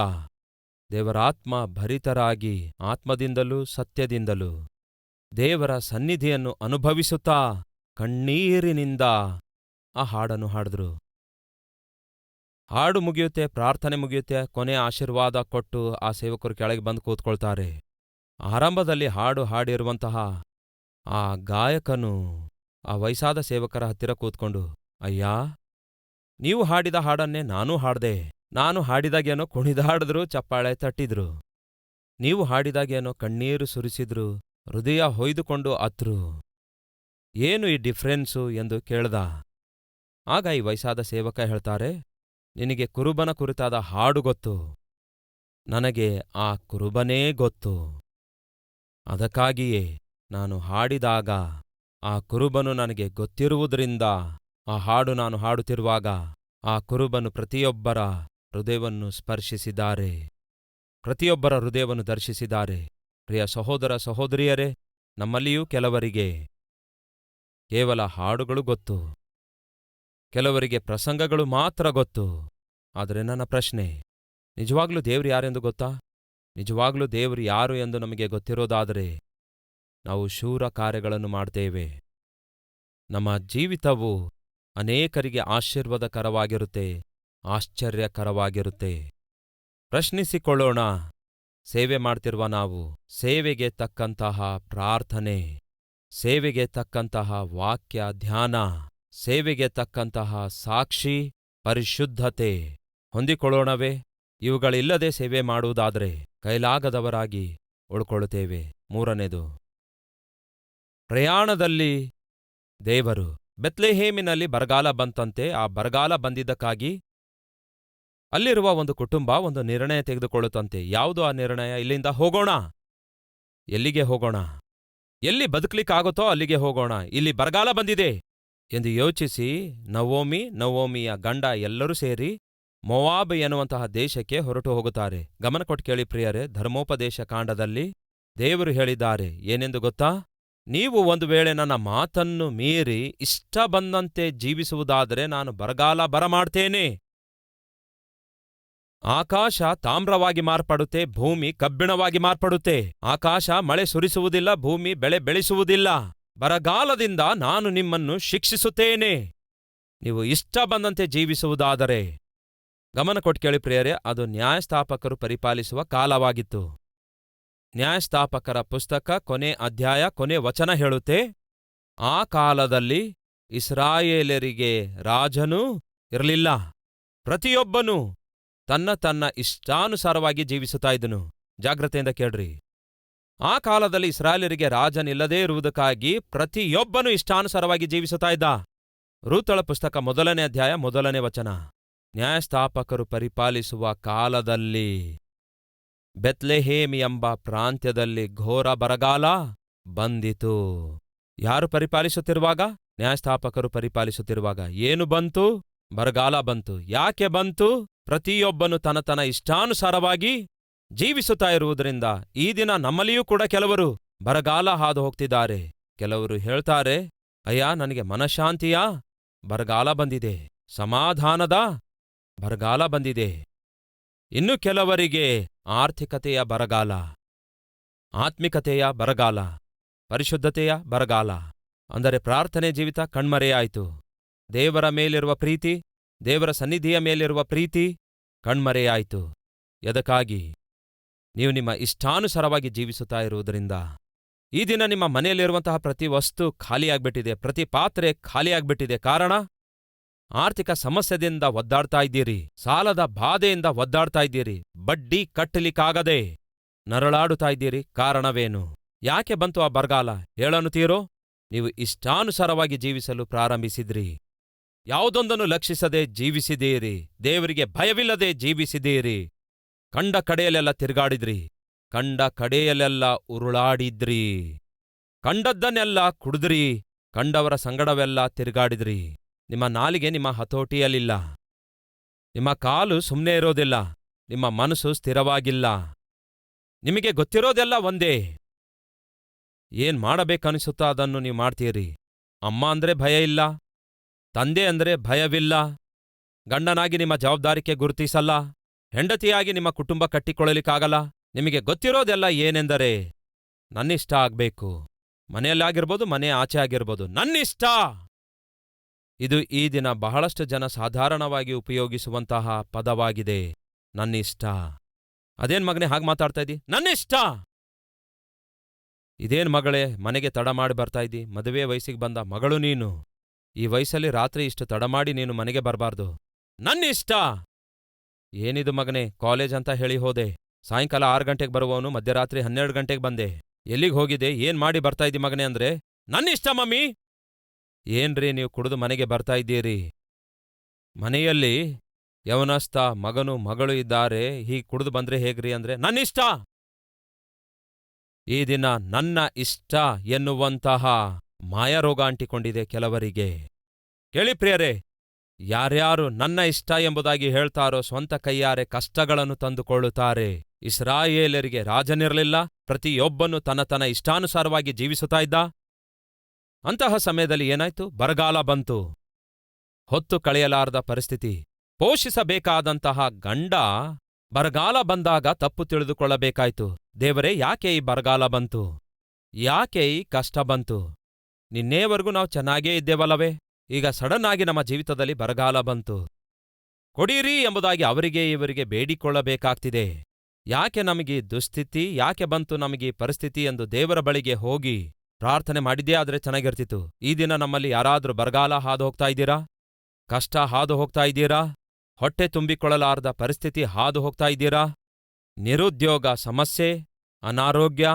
ದೇವರಾತ್ಮ ಭರಿತರಾಗಿ ಆತ್ಮದಿಂದಲೂ ಸತ್ಯದಿಂದಲೂ ದೇವರ ಸನ್ನಿಧಿಯನ್ನು ಅನುಭವಿಸುತ್ತಾ ಕಣ್ಣೀರಿನಿಂದ ಆ ಹಾಡನ್ನು ಹಾಡಿದ್ರು. ಹಾಡು ಮುಗಿಯುತ್ತೆ, ಪ್ರಾರ್ಥನೆ ಮುಗಿಯುತ್ತೆ ಕೊನೆ ಆಶೀರ್ವಾದ ಕೊಟ್ಟು ಆ ಸೇವಕರು ಕೆಳಗೆ ಬಂದು ಕೂತ್ಕೊಳ್ತಾರೆ. ಆರಂಭದಲ್ಲಿ ಹಾಡು ಹಾಡಿರುವಂತಹ ಆ ಗಾಯಕನು ಆ ವಯಸ್ಸಾದ ಸೇವಕರ ಹತ್ತಿರ ಕೂತ್ಕೊಂಡು, ಅಯ್ಯಾ, ನೀವು ಹಾಡಿದ ಹಾಡನ್ನೇ ನಾನೂ ಹಾಡ್ದೆ. ನಾನು ಹಾಡಿದಾಗೇನೋ ಕುಣಿದಾಡಿದ್ರು ಚಪ್ಪಾಳೆ ತಟ್ಟಿದ್ರು. ನೀವು ಹಾಡಿದಾಗೇನೋ ಕಣ್ಣೀರು ಸುರಿಸಿದ್ರು, ಹೃದಯ ಹೊಯ್ದುಕೊಂಡು ಅತ್ರು. ಏನು ಈ ಡಿಫ್ರೆನ್ಸು? ಎಂದು ಕೇಳ್ದ. ಆಗ ಈ ವಯಸ್ಸಾದ ಸೇವಕ ಹೇಳ್ತಾರೆ ನಿನಗೆ ಕುರುಬನ ಕುರಿತಾದ ಹಾಡು ಗೊತ್ತು. ನನಗೆ ಆ ಕುರುಬನೇ ಗೊತ್ತು. ಅದಕ್ಕಾಗಿಯೇ ನಾನು ಹಾಡಿದಾಗ ಆ ಕುರುಬನು ನನಗೆ ಗೊತ್ತಿರುವುದರಿಂದ ಆ ಹಾಡು ನಾನು ಹಾಡುತ್ತಿರುವಾಗ ಆ ಕುರುಬನು ಪ್ರತಿಯೊಬ್ಬರ ಹೃದಯವನ್ನು ಸ್ಪರ್ಶಿಸಿದ್ದಾರೆ. ಪ್ರತಿಯೊಬ್ಬರ ಹೃದಯವನ್ನು ದರ್ಶಿಸಿದ್ದಾರೆ. ಪ್ರಿಯ ಸಹೋದರ ಸಹೋದರಿಯರೇ, ನಮ್ಮಲ್ಲಿಯೂ ಕೆಲವರಿಗೆ ಕೇವಲ ಹಾಡುಗಳು ಗೊತ್ತು. ಕೆಲವರಿಗೆ ಪ್ರಸಂಗಗಳು ಮಾತ್ರ ಗೊತ್ತು. ಆದರೆ ನನ್ನ ಪ್ರಶ್ನೆ, ನಿಜವಾಗ್ಲೂ ದೇವ್ರು ಯಾರೆಂದು ಗೊತ್ತಾ? ನಿಜವಾಗ್ಲೂ ದೇವ್ರು ಯಾರು ಎಂದು ನಮಗೆ ಗೊತ್ತಿರೋದಾದರೆ, ನಾವು ಶೂರ ಕಾರ್ಯಗಳನ್ನು ಮಾಡ್ತೇವೆ. ನಮ್ಮ ಜೀವಿತವು ಅನೇಕರಿಗೆ ಆಶೀರ್ವಾದಕರವಾಗಿರುತ್ತೆ, ಆಶ್ಚರ್ಯಕರವಾಗಿರುತ್ತೆ. ಪ್ರಶ್ನಿಸಿಕೊಳ್ಳೋಣ, ಸೇವೆ ಮಾಡ್ತಿರುವ ನಾವು ಸೇವೆಗೆ ತಕ್ಕಂತಹ ಪ್ರಾರ್ಥನೆ, ಸೇವೆಗೆ ತಕ್ಕಂತಹ ವಾಕ್ಯ ಧ್ಯಾನ. ಸೇವೆಗೆ ತಕ್ಕಂತಹ ಸಾಕ್ಷಿ ಪರಿಶುದ್ಧತೆ ಹೊಂದಿಕೊಳ್ಳೋಣವೇ. ಇವುಗಳಿಲ್ಲದೆ ಸೇವೆ ಮಾಡುವುದಾದರೆ ಕೈಲಾಗದವರಾಗಿ ಉಳ್ಕೊಳ್ಳುತ್ತೇವೆ. ಮೂರನೇದು, ಪ್ರಯಾಣದಲ್ಲಿ ದೇವರು ಬೆತ್ಲೆಹೇಮಿನಲ್ಲಿ ಬರಗಾಲ ಬಂತಂತೆ ಆ ಬರಗಾಲ ಬಂದಿದ್ದಕ್ಕಾಗಿ ಅಲ್ಲಿರುವ ಒಂದು ಕುಟುಂಬ ಒಂದು ನಿರ್ಣಯ ತೆಗೆದುಕೊಳ್ಳುತ್ತಂತೆ. ಯಾವುದು ಆ ನಿರ್ಣಯ? ಇಲ್ಲಿಂದ ಹೋಗೋಣ. ಎಲ್ಲಿಗೆ ಹೋಗೋಣ? ಎಲ್ಲಿ ಬದುಕಲಿಕ್ಕಾಗುತ್ತೋ ಅಲ್ಲಿಗೆ ಹೋಗೋಣ. ಇಲ್ಲಿ ಬರಗಾಲ ಬಂದಿದೆ. ಎಂದು ಯೋಚಿಸಿ ನವೋಮಿ, ನವೋಮಿಯ ಗಂಡ ಎಲ್ಲರೂ ಸೇರಿ ಮೊವಾಬ್ ಎನ್ನುವಂತಹ ದೇಶಕ್ಕೆ ಹೊರಟು ಹೋಗುತ್ತಾರೆ. ಗಮನ ಕೊಟ್ಟು ಕೇಳಿ ಪ್ರಿಯರೇ, ಧರ್ಮೋಪದೇಶ ಕಾಂಡದಲ್ಲಿ ದೇವರು ಹೇಳಿದ್ದಾರೆ. ಏನೆಂದು ಗೊತ್ತಾ? ನೀವು ಒಂದು ವೇಳೆ ನನ್ನ ಮಾತನ್ನು ಮೀರಿ ಇಷ್ಟ ಬಂದಂತೆ ಜೀವಿಸುವುದಾದರೆ ನಾನು ಬರಗಾಲ ಬರಮಾಡ್ತೇನೆ ಆಕಾಶ ತಾಮ್ರವಾಗಿ ಮಾರ್ಪಡುತ್ತೆ, ಭೂಮಿ ಕಬ್ಬಿಣವಾಗಿ ಮಾರ್ಪಡುತ್ತೆ. ಆಕಾಶ ಮಳೆ ಸುರಿಸುವುದಿಲ್ಲ, ಭೂಮಿ ಬೆಳೆ ಬೆಳೆಸುವುದಿಲ್ಲ. ಬರಗಾಲದಿಂದ ನಾನು ನಿಮ್ಮನ್ನು ಶಿಕ್ಷಿಸುತ್ತೇನೆ. ನೀವು ಇಷ್ಟ ಬಂದಂತೆ ಜೀವಿಸುವುದಾದರೆ, ಗಮನ ಕೊಟ್ಟು ಕೇಳಿ ಪ್ರಿಯರೇ, ಅದು ನ್ಯಾಯಸ್ಥಾಪಕರು ಪರಿಪಾಲಿಸುವ ಕಾಲವಾಗಿತ್ತು. ನ್ಯಾಯಸ್ಥಾಪಕರ ಪುಸ್ತಕ, ಕೊನೆ ಅಧ್ಯಾಯ, ಕೊನೆ ವಚನ ಹೇಳುತ್ತೆ, ಆ ಕಾಲದಲ್ಲಿ ಇಸ್ರಾಯೇಲರಿಗೆ ರಾಜನೂ ಇರಲಿಲ್ಲ. ಪ್ರತಿಯೊಬ್ಬನೂ ತನ್ನ ತನ್ನ ಇಷ್ಟಾನುಸಾರವಾಗಿ ಜೀವಿಸುತ್ತಾ ಇದ್ದನು. ಜಾಗ್ರತೆಯಿಂದ ಕೇಳ್ರಿ. ಆ ಕಾಲದಲ್ಲಿ ಇಸ್ರಾಯೇಲರಿಗೆ ರಾಜನಿಲ್ಲದೇ ಇರುವುದಕ್ಕಾಗಿ ಪ್ರತಿಯೊಬ್ಬನೂ ಇಷ್ಟಾನುಸಾರವಾಗಿ ಜೀವಿಸುತ್ತಾ ಇದ್ದ. ರೂತಳ ಪುಸ್ತಕ ಮೊದಲನೇ ಅಧ್ಯಾಯ ಮೊದಲನೇ ವಚನ. ನ್ಯಾಯಸ್ಥಾಪಕರು ಪರಿಪಾಲಿಸುವ ಕಾಲದಲ್ಲಿ ಬೆತ್ಲೆಹೇಮಿ ಎಂಬ ಪ್ರಾಂತ್ಯದಲ್ಲಿ ಘೋರ ಬರಗಾಲ ಬಂದಿತು. ಯಾರು ಪರಿಪಾಲಿಸುತ್ತಿರುವಾಗ? ನ್ಯಾಯಸ್ಥಾಪಕರು ಪರಿಪಾಲಿಸುತ್ತಿರುವಾಗ ಏನು ಬಂತು? ಬರಗಾಲ ಬಂತು. ಯಾಕೆ ಬಂತು? ಪ್ರತಿಯೊಬ್ಬನು ತನ್ನ ತನ್ನ ಇಷ್ಟಾನುಸಾರವಾಗಿ ಜೀವಿಸುತ್ತಾ ಇರುವುದರಿಂದ ಈ ದಿನ ನಮ್ಮಲ್ಲಿಯೂ ಕೂಡ ಕೆಲವರು ಬರಗಾಲ ಹಾದು ಹೋಗ್ತಿದ್ದಾರೆ. ಕೆಲವರು ಹೇಳ್ತಾರೆ, ಅಯ್ಯ, ನನಗೆ ಮನಃಶಾಂತಿಯ? ಬರಗಾಲ ಬಂದಿದೆ. ಸಮಾಧಾನದ ಬರಗಾಲ ಬಂದಿದೆ. ಇನ್ನು ಕೆಲವರಿಗೆ ಆರ್ಥಿಕತೆಯ ಬರಗಾಲ, ಆತ್ಮಿಕತೆಯ ಬರಗಾಲ, ಪರಿಶುದ್ಧತೆಯ ಬರಗಾಲ. ಅಂದರೆ ಪ್ರಾರ್ಥನೆ ಜೀವಿತ ಕಣ್ಮರೆಯಾಯಿತು. ದೇವರ ಮೇಲಿರುವ ಪ್ರೀತಿ, ದೇವರ ಸನ್ನಿಧಿಯ ಮೇಲಿರುವ ಪ್ರೀತಿ ಕಣ್ಮರೆಯಾಯಿತು. ಎದಕ್ಕಾಗಿ? ನೀವು ನಿಮ್ಮ ಇಷ್ಟಾನುಸಾರವಾಗಿ ಜೀವಿಸುತ್ತಾ ಇರುವುದರಿಂದ ಈ ದಿನ ನಿಮ್ಮ ಮನೆಯಲ್ಲಿರುವಂತಹ ಪ್ರತಿ ವಸ್ತು ಖಾಲಿಯಾಗ್ಬಿಟ್ಟಿದೆ ಪ್ರತಿ ಪಾತ್ರೆ ಖಾಲಿಯಾಗ್ಬಿಟ್ಟಿದೆ ಕಾರಣ, ಆರ್ಥಿಕ ಸಮಸ್ಯೆದಿಂದ ಒದ್ದಾಡ್ತಾ ಇದ್ದೀರಿ, ಸಾಲದ ಬಾಧೆಯಿಂದ ಒದ್ದಾಡ್ತಾ ಇದ್ದೀರಿ, ಬಡ್ಡಿ ಕಟ್ಟಲಿಕ್ಕಾಗದೆ ನರಳಾಡುತ್ತಾ ಇದ್ದೀರಿ. ಕಾರಣವೇನು? ಯಾಕೆ ಬಂತು ಆ ಬರಗಾಲ? ಹೇಳನುತ್ತೀರೋ ನೀವು ಇಷ್ಟಾನುಸಾರವಾಗಿ ಜೀವಿಸಲು ಪ್ರಾರಂಭಿಸಿದ್ರಿ. ಯಾವುದೊಂದನ್ನು ಲಕ್ಷಿಸದೆ ಜೀವಿಸಿದೀರಿ ದೇವರಿಗೆ ಭಯವಿಲ್ಲದೆ ಜೀವಿಸಿದೀರಿ ಕಂಡ ಕಡೆಯಲ್ಲೆಲ್ಲ ತಿರುಗಾಡಿದ್ರಿ. ಕಂಡ ಕಡೆಯಲ್ಲೆಲ್ಲ ಉರುಳಾಡಿದ್ರಿ. ಕಂಡದ್ದನ್ನೆಲ್ಲ ಕುಡಿದ್ರಿ. ಕಂಡವರ ಸಂಗಡವೆಲ್ಲ ತಿರುಗಾಡಿದ್ರಿ. ನಿಮ್ಮ ನಾಲಿಗೆ ನಿಮ್ಮ ಹತೋಟಿಯಲ್ಲಿಲ್ಲ. ನಿಮ್ಮ ಕಾಲು ಸುಮ್ಮನೆ ಇರೋದಿಲ್ಲ. ನಿಮ್ಮ ಮನಸ್ಸು ಸ್ಥಿರವಾಗಿಲ್ಲ. ನಿಮಗೆ ಗೊತ್ತಿರೋದೆಲ್ಲ ಒಂದೇ. ಏನ್ ಮಾಡಬೇಕನಿಸುತ್ತಾ ಅದನ್ನು ನೀವು ಮಾಡ್ತೀರಿ? ಅಮ್ಮ ಅಂದ್ರೆ ಭಯ ಇಲ್ಲ. ತಂದೆ ಅಂದ್ರೆ ಭಯವಿಲ್ಲ. ಗಂಡನಾಗಿ ನಿಮ್ಮ ಜವಾಬ್ದಾರಿಕೆ ಗುರುತಿಸಲ್ಲ. ಹೆಂಡತಿಯಾಗಿ ನಿಮ್ಮ ಕುಟುಂಬ ಕಟ್ಟಿಕೊಳ್ಳಲಿಕ್ಕಾಗಲ್ಲ? ನಿಮಗೆ ಗೊತ್ತಿರೋದೆಲ್ಲ ಏನೆಂದರೆ, ನನ್ನಿಷ್ಟ ಆಗ್ಬೇಕು. ಮನೆಯಲ್ಲಾಗಿರ್ಬೋದು ಮನೆ ಆಚೆ ಆಗಿರ್ಬೋದು, ನನ್ನಿಷ್ಟ! ಇದು ಈ ದಿನ ಬಹಳಷ್ಟು ಜನ ಸಾಧಾರಣವಾಗಿ ಉಪಯೋಗಿಸುವಂತಹ ಪದವಾಗಿದೆ, ನನ್ನಿಷ್ಟ. ಅದೇನ್ ಮಗನೇ, ಹಾಗೆ ಮಾತಾಡ್ತಾ ಇದ್ದಿ? ನನ್ನಿಷ್ಟ! ಇದೇನ್ ಮಗಳೇ, ಮನೆಗೆ ತಡ ಮಾಡಿ ಬರ್ತಾ ಇದ್ದಿ? ಮದುವೆ ವಯಸ್ಸಿಗೆ ಬಂದ ಮಗಳು ನೀನು. ಈ ವಯಸ್ಸಲ್ಲಿ ರಾತ್ರಿ ಇಷ್ಟು ತಡ ಮಾಡಿ ನೀನು ಮನೆಗೆ ಬರಬಾರ್ದು. ನನ್ನಿಷ್ಟ! ಏನಿದು ಮಗನೇ, ಕಾಲೇಜ್ ಅಂತ ಹೇಳಿ ಹೋದೆ. ಸಾಯಂಕಾಲ ಆರು ಗಂಟೆಗೆ ಬರುವವನು ಮಧ್ಯರಾತ್ರಿ ಹನ್ನೆರಡು ಗಂಟೆಗೆ ಬಂದೆ. ಎಲ್ಲಿಗೆ ಹೋಗಿದೆ ಏನ್ ಮಾಡಿ ಬರ್ತಾ ಇದ್ದಿ ಮಗನೇ ಅಂದ್ರೆ, ನನ್ನಿಷ್ಟ ಮಮ್ಮಿ! ಏನ್ರಿ ನೀವು ಕುಡಿದು ಮನೆಗೆ ಬರ್ತಾ ಇದ್ದೀರಿ? ಮನೆಯಲ್ಲಿ ಯವನಸ್ಥ ಮಗನು, ಮಗಳು ಇದ್ದಾರೆ, ಹೀಗ್ ಕುಡಿದು ಬಂದ್ರೆ ಹೇಗ್ರಿ ಅಂದ್ರೆ, ನನ್ನಿಷ್ಟ! ಈ ದಿನ ನನ್ನ ಇಷ್ಟ ಎನ್ನುವಂತಹ ಮಾಯಾರೋಗ ಅಂಟಿಕೊಂಡಿದೆ ಕೆಲವರಿಗೆ. ಕೇಳಿ ಪ್ರಿಯರೇ ಯಾರ್ಯಾರು ನನ್ನ ಇಷ್ಟ ಎಂಬುದಾಗಿ ಹೇಳ್ತಾರೋ ಸ್ವಂತ ಕೈಯಾರೆ ಕಷ್ಟಗಳನ್ನು ತಂದುಕೊಳ್ಳುತ್ತಾರೆ. ಇಸ್ರಾಯೇಲರಿಗೆ ರಾಜನಿರಲಿಲ್ಲ, ಪ್ರತಿಯೊಬ್ಬನು ತನ್ನ ತನ್ನ ಇಷ್ಟಾನುಸಾರವಾಗಿ ಜೀವಿಸುತ್ತಾ ಇದ್ದ. ಅಂತಹ ಸಮಯದಲ್ಲಿ ಏನಾಯ್ತು? ಬರಗಾಲ ಬಂತು. ಹೊತ್ತು ಕಳೆಯಲಾರದ ಪರಿಸ್ಥಿತಿ. ಪೋಷಿಸಬೇಕಾದಂತಹ ಗಂಡ ಬರಗಾಲ ಬಂದಾಗ ತಪ್ಪು ತಿಳಿದುಕೊಳ್ಳಬೇಕಾಯ್ತು. ದೇವರೇ, ಯಾಕೆ ಈ ಬರಗಾಲ ಬಂತು? ಯಾಕೆ ಈ ಕಷ್ಟ ಬಂತು? ನಿನ್ನೇವರೆಗೂ ನಾವು ಚೆನ್ನಾಗೇ ಇದ್ದೇವಲ್ಲವೇ? ಈಗ ಸಡನ್ ಆಗಿ ನಮ್ಮ ಜೀವಿತದಲ್ಲಿ ಬರಗಾಲ ಬಂತು. ಕೊಡೀರಿ ಎಂಬುದಾಗಿ ಅವರಿಗೆ ಇವರಿಗೆ ಬೇಡಿಕೊಳ್ಳಬೇಕಾಗ್ತಿದೆ. ಯಾಕೆ ನಮಗೆ ದುಸ್ಥಿತಿ, ಯಾಕೆ ಬಂತು ನಮಗೆ ಪರಿಸ್ಥಿತಿ ಎಂದು ದೇವರ ಬಳಿಗೆ ಹೋಗಿ ಪ್ರಾರ್ಥನೆ ಮಾಡಿದ್ದೇ ಆದರೆ ಚೆನ್ನಾಗಿರ್ತಿತ್ತು. ಈ ದಿನ ನಮ್ಮಲ್ಲಿ ಯಾರಾದರೂ ಬರಗಾಲ ಹಾದು ಹೋಗ್ತಾ ಇದ್ದೀರಾ? ಕಷ್ಟ ಹಾದು ಹೋಗ್ತಾ ಇದ್ದೀರಾ? ಹೊಟ್ಟೆ ತುಂಬಿಕೊಳ್ಳಲಾರದ ಪರಿಸ್ಥಿತಿ ಹಾದು ಹೋಗ್ತಾ ಇದ್ದೀರಾ? ನಿರುದ್ಯೋಗ ಸಮಸ್ಯೆ, ಅನಾರೋಗ್ಯ,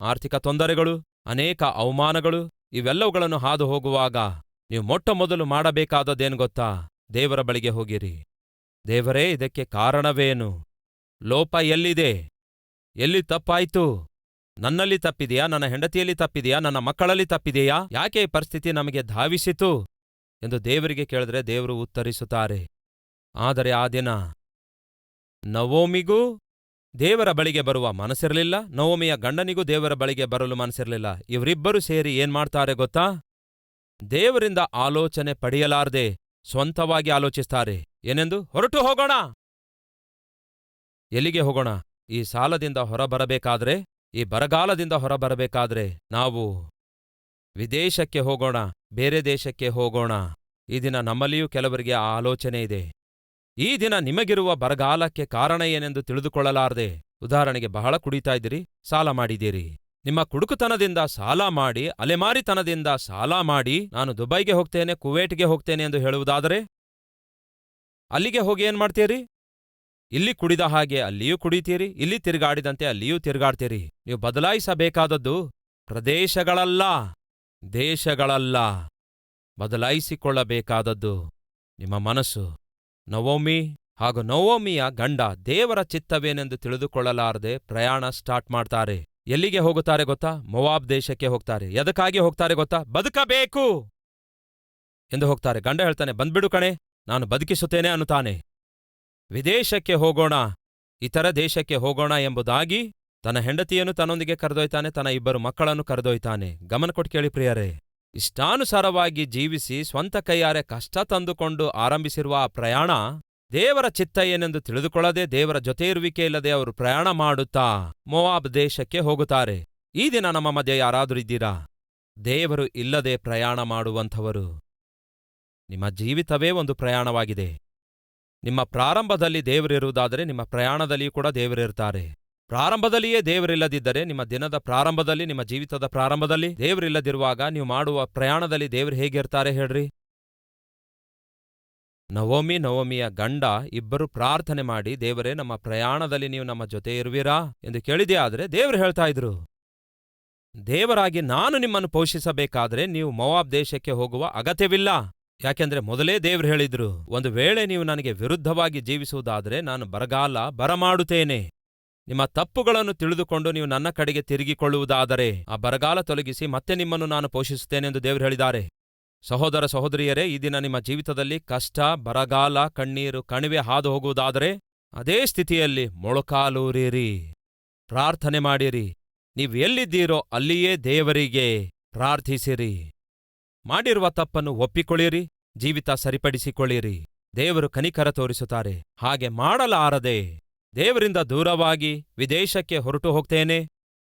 ಆರ್ಥಿಕ ತೊಂದರೆಗಳು, ಅನೇಕ ಅವಮಾನಗಳು, ಇವೆಲ್ಲವುಗಳನ್ನು ಹಾದು ಹೋಗುವಾಗ ನೀವು ಮೊಟ್ಟ ಮೊದಲು ಮಾಡಬೇಕಾದದ್ದೇನು ಗೊತ್ತಾ? ದೇವರ ಬಳಿಗೆ ಹೋಗಿರಿ. ದೇವರೇ, ಇದಕ್ಕೆ ಕಾರಣವೇನು? ಲೋಪ ಎಲ್ಲಿದೆ? ಎಲ್ಲಿ ತಪ್ಪಾಯ್ತು? ನನ್ನಲ್ಲಿ ತಪ್ಪಿದೆಯಾ? ನನ್ನ ಹೆಂಡತಿಯಲ್ಲಿ ತಪ್ಪಿದೆಯಾ? ನನ್ನ ಮಕ್ಕಳಲ್ಲಿ ತಪ್ಪಿದೆಯಾ? ಯಾಕೆ ಈ ಪರಿಸ್ಥಿತಿ ನಮಗೆ ಧಾವಿಸಿತು? ಎಂದು ದೇವರಿಗೆ ಕೇಳಿದ್ರೆ ದೇವರು ಉತ್ತರಿಸುತ್ತಾರೆ. ಆದರೆ ಆ ದಿನ ನವೋಮಿಗೂ ದೇವರ ಬಳಿಗೆ ಬರುವ ಮನಸ್ಸಿರಲಿಲ್ಲ. ನವೋಮಿಯ ಗಂಡನಿಗೂ ದೇವರ ಬಳಿಗೆ ಬರಲು ಮನಸ್ಸಿರಲಿಲ್ಲ. ಇವರಿಬ್ಬರು ಸೇರಿ ಏನ್ ಮಾಡ್ತಾರೆ ಗೊತ್ತಾ? ದೇವರಿಂದ ಆಲೋಚನೆ ಪಡೆಯಲಾರದೆ ಸ್ವಂತವಾಗಿ ಆಲೋಚಿಸ್ತಾರೆ. ಏನೆಂದು? ಹೊರಟು ಹೋಗೋಣ. ಎಲ್ಲಿಗೆ ಹೋಗೋಣ? ಈ ಸಾಲದಿಂದ ಹೊರಬರಬೇಕಾದ್ರೆ, ಈ ಬರಗಾಲದಿಂದ ಹೊರಬರಬೇಕಾದ್ರೆ ನಾವು ವಿದೇಶಕ್ಕೆ ಹೋಗೋಣ, ಬೇರೆ ದೇಶಕ್ಕೆ ಹೋಗೋಣ. ಈ ದಿನ ನಮ್ಮಲ್ಲಿಯೂ ಕೆಲವರಿಗೆ ಆ ಆಲೋಚನೆ ಇದೆ. ಈ ದಿನ ನಿಮಗಿರುವ ಬರಗಾಲಕ್ಕೆ ಕಾರಣ ಏನೆಂದು ತಿಳಿದುಕೊಳ್ಳಲಾರದೆ, ಉದಾಹರಣೆಗೆ ಬಹಳ ಕುಡಿತಾ ಇದ್ದೀರಿ, ಸಾಲ ಮಾಡಿದ್ದೀರಿ. ನಿಮ್ಮ ಕುಡುಕುತನದಿಂದ ಸಾಲ ಮಾಡಿ, ಅಲೆಮಾರಿತನದಿಂದ ಸಾಲ ಮಾಡಿ ನಾನು ದುಬೈಗೆ ಹೋಗ್ತೇನೆ, ಕುವೇಟ್ಗೆ ಹೋಗ್ತೇನೆ ಎಂದು ಹೇಳುವುದಾದರೆ? ಅಲ್ಲಿಗೆ ಹೋಗಿ ಏನು ಮಾಡ್ತೀರಿ? ಇಲ್ಲಿ ಕುಡಿದ ಹಾಗೆ ಅಲ್ಲಿಯೂ ಕುಡಿತೀರಿ, ಇಲ್ಲಿ ತಿರುಗಾಡಿದಂತೆ ಅಲ್ಲಿಯೂ ತಿರುಗಾಡ್ತೀರಿ. ನೀವು ಬದಲಾಯಿಸಬೇಕಾದದ್ದು ಪ್ರದೇಶಗಳಲ್ಲ, ದೇಶಗಳಲ್ಲ. ಬದಲಾಯಿಸಿಕೊಳ್ಳಬೇಕಾದದ್ದು ನಿಮ್ಮ ಮನಸ್ಸು. ನವೋಮಿ ಹಾಗೂ ನವೋಮಿಯ ಗಂಡ ದೇವರ ಚಿತ್ತವೇನೆಂದು ತಿಳಿದುಕೊಳ್ಳಲಾರದೆ ಪ್ರಯಾಣ ಸ್ಟಾರ್ಟ್ ಮಾಡ್ತಾರೆ. ಎಲ್ಲಿಗೆ ಹೋಗುತ್ತಾರೆ ಗೊತ್ತಾ? ಮೊವಾಬ್ ದೇಶಕ್ಕೆ ಹೋಗ್ತಾರೆ. ಎದಕ್ಕಾಗಿ ಹೋಗ್ತಾರೆ ಗೊತ್ತಾ? ಬದುಕಬೇಕು ಎಂದು ಹೋಗ್ತಾರೆ. ಗಂಡ ಹೇಳ್ತಾನೆ, ಬಂದ್ಬಿಡು ಕಣೆ, ನಾನು ಬದುಕಿಸುತ್ತೇನೆ ಅನ್ನುತ್ತಾನೆ. ವಿದೇಶಕ್ಕೆ ಹೋಗೋಣ, ಇತರ ದೇಶಕ್ಕೆ ಹೋಗೋಣ ಎಂಬುದಾಗಿ ತನ್ನ ಹೆಂಡತಿಯನ್ನು ತನ್ನೊಂದಿಗೆ ಕರೆದೊಯ್ತಾನೆ, ತನ್ನ ಇಬ್ಬರು ಮಕ್ಕಳನ್ನು ಕರೆದೊಯ್ತಾನೆ. ಗಮನ ಕೊಟ್ಟು ಕೇಳಿ ಪ್ರಿಯರೇ, ಇಷ್ಟಾನುಸಾರವಾಗಿ ಜೀವಿಸಿ ಸ್ವಂತ ಕೈಯಾರೆ ಕಷ್ಟ ತಂದುಕೊಂಡು ಆರಂಭಿಸಿರುವ ಆ ಪ್ರಯಾಣ ದೇವರ ಚಿತ್ತ ಏನೆಂದು ತಿಳಿದುಕೊಳ್ಳದೆ ದೇವರ ಜೊತೆ ಇರುವಿಕೆ ಇಲ್ಲದೆ ಅವರು ಪ್ರಯಾಣ ಮಾಡುತ್ತಾ ಮೊವಾಬ್ ದೇಶಕ್ಕೆ ಹೋಗುತ್ತಾರೆ. ಈ ದಿನ ನಮ್ಮ ಮಧ್ಯೆ ಯಾರಾದರೂ ಇದ್ದೀರಾ ದೇವರು ಇಲ್ಲದೆ ಪ್ರಯಾಣ ಮಾಡುವಂಥವರು. ನಿಮ್ಮ ಜೀವಿತವೇ ಒಂದು ಪ್ರಯಾಣವಾಗಿದೆ. ನಿಮ್ಮ ಪ್ರಾರಂಭದಲ್ಲಿ ದೇವರಿರುವುದಾದರೆ ನಿಮ್ಮ ಪ್ರಯಾಣದಲ್ಲಿಯೂ ಕೂಡ ದೇವರಿರ್ತಾರೆ ಪ್ರಾರಂಭದಲ್ಲಿಯೇ ದೇವರಿಲ್ಲದಿದ್ದರೆ ನಿಮ್ಮ ದಿನದ ಪ್ರಾರಂಭದಲ್ಲಿ, ನಿಮ್ಮ ಜೀವಿತದ ಪ್ರಾರಂಭದಲ್ಲಿ ದೇವರಿಲ್ಲದಿರುವಾಗ ನೀವು ಮಾಡುವ ಪ್ರಯಾಣದಲ್ಲಿ ದೇವರು ಹೇಗಿರ್ತಾರೆ ಹೇಳ್ರಿ. ನವೋಮಿ ನವೋಮಿಯ ಗಂಡ ಇಬ್ಬರು ಪ್ರಾರ್ಥನೆ ಮಾಡಿ, ದೇವರೇ, ನಮ್ಮ ಪ್ರಯಾಣದಲ್ಲಿ ನೀವು ನಮ್ಮ ಜೊತೆ ಇರುವಿರಾ? ಎಂದು ಕೇಳಿದೆ, ಆದರೆ ದೇವರು ಹೇಳ್ತಾ ಇದ್ರು, ದೇವರಾಗಿ ನಾನು ನಿಮ್ಮನ್ನು ಪೋಷಿಸಬೇಕಾದ್ರೆ ನೀವು ಮೊವಾಬ್ ದೇಶಕ್ಕೆ ಹೋಗುವ ಅಗತ್ಯವಿಲ್ಲ. ಯಾಕೆಂದ್ರೆ ಮೊದಲೇ ದೇವ್ರು ಹೇಳಿದ್ರು, ಒಂದು ವೇಳೆ ನೀವು ನನಗೆ ವಿರುದ್ಧವಾಗಿ ಜೀವಿಸುವುದಾದರೆ ನಾನು ಬರಗಾಲ ಬರಮಾಡುತ್ತೇನೆ. ನಿಮ್ಮ ತಪ್ಪುಗಳನ್ನು ತಿಳಿದುಕೊಂಡು ನೀವು ನನ್ನ ಕಡೆಗೆ ತಿರುಗಿಕೊಳ್ಳುವುದಾದರೆ ಆ ಬರಗಾಲ ತೊಲಗಿಸಿ ಮತ್ತೆ ನಿಮ್ಮನ್ನು ನಾನು ಪೋಷಿಸುತ್ತೇನೆಂದು ದೇವರು ಹೇಳಿದ್ದಾರೆ. ಸಹೋದರ ಸಹೋದರಿಯರೇ, ಈ ದಿನ ನಿಮ್ಮ ಜೀವಿತದಲ್ಲಿ ಕಷ್ಟ, ಬರಗಾಲ, ಕಣ್ಣೀರು, ಕಣಿವೆ ಹಾದು ಹೋಗುವುದಾದರೆ ಅದೇ ಸ್ಥಿತಿಯಲ್ಲಿ ಮೊಳಕಾಲೂರಿರಿ. ಪ್ರಾರ್ಥನೆ ಮಾಡಿರಿ. ನೀವು ಎಲ್ಲಿದ್ದೀರೋ ಅಲ್ಲಿಯೇ ದೇವರಿಗೆ ಪ್ರಾರ್ಥಿಸಿರಿ. ಮಾಡಿರುವ ತಪ್ಪನ್ನು ಒಪ್ಪಿಕೊಳ್ಳಿರಿ. ಜೀವಿತ ಸರಿಪಡಿಸಿಕೊಳ್ಳಿರಿ. ದೇವರು ಕನಿಕರ ತೋರಿಸುತ್ತಾರೆ. ಹಾಗೆ ಮಾಡಲಾರದೆ ದೇವರಿಂದ ದೂರವಾಗಿ ವಿದೇಶಕ್ಕೆ ಹೊರಟು ಹೋಗ್ತೇನೆ.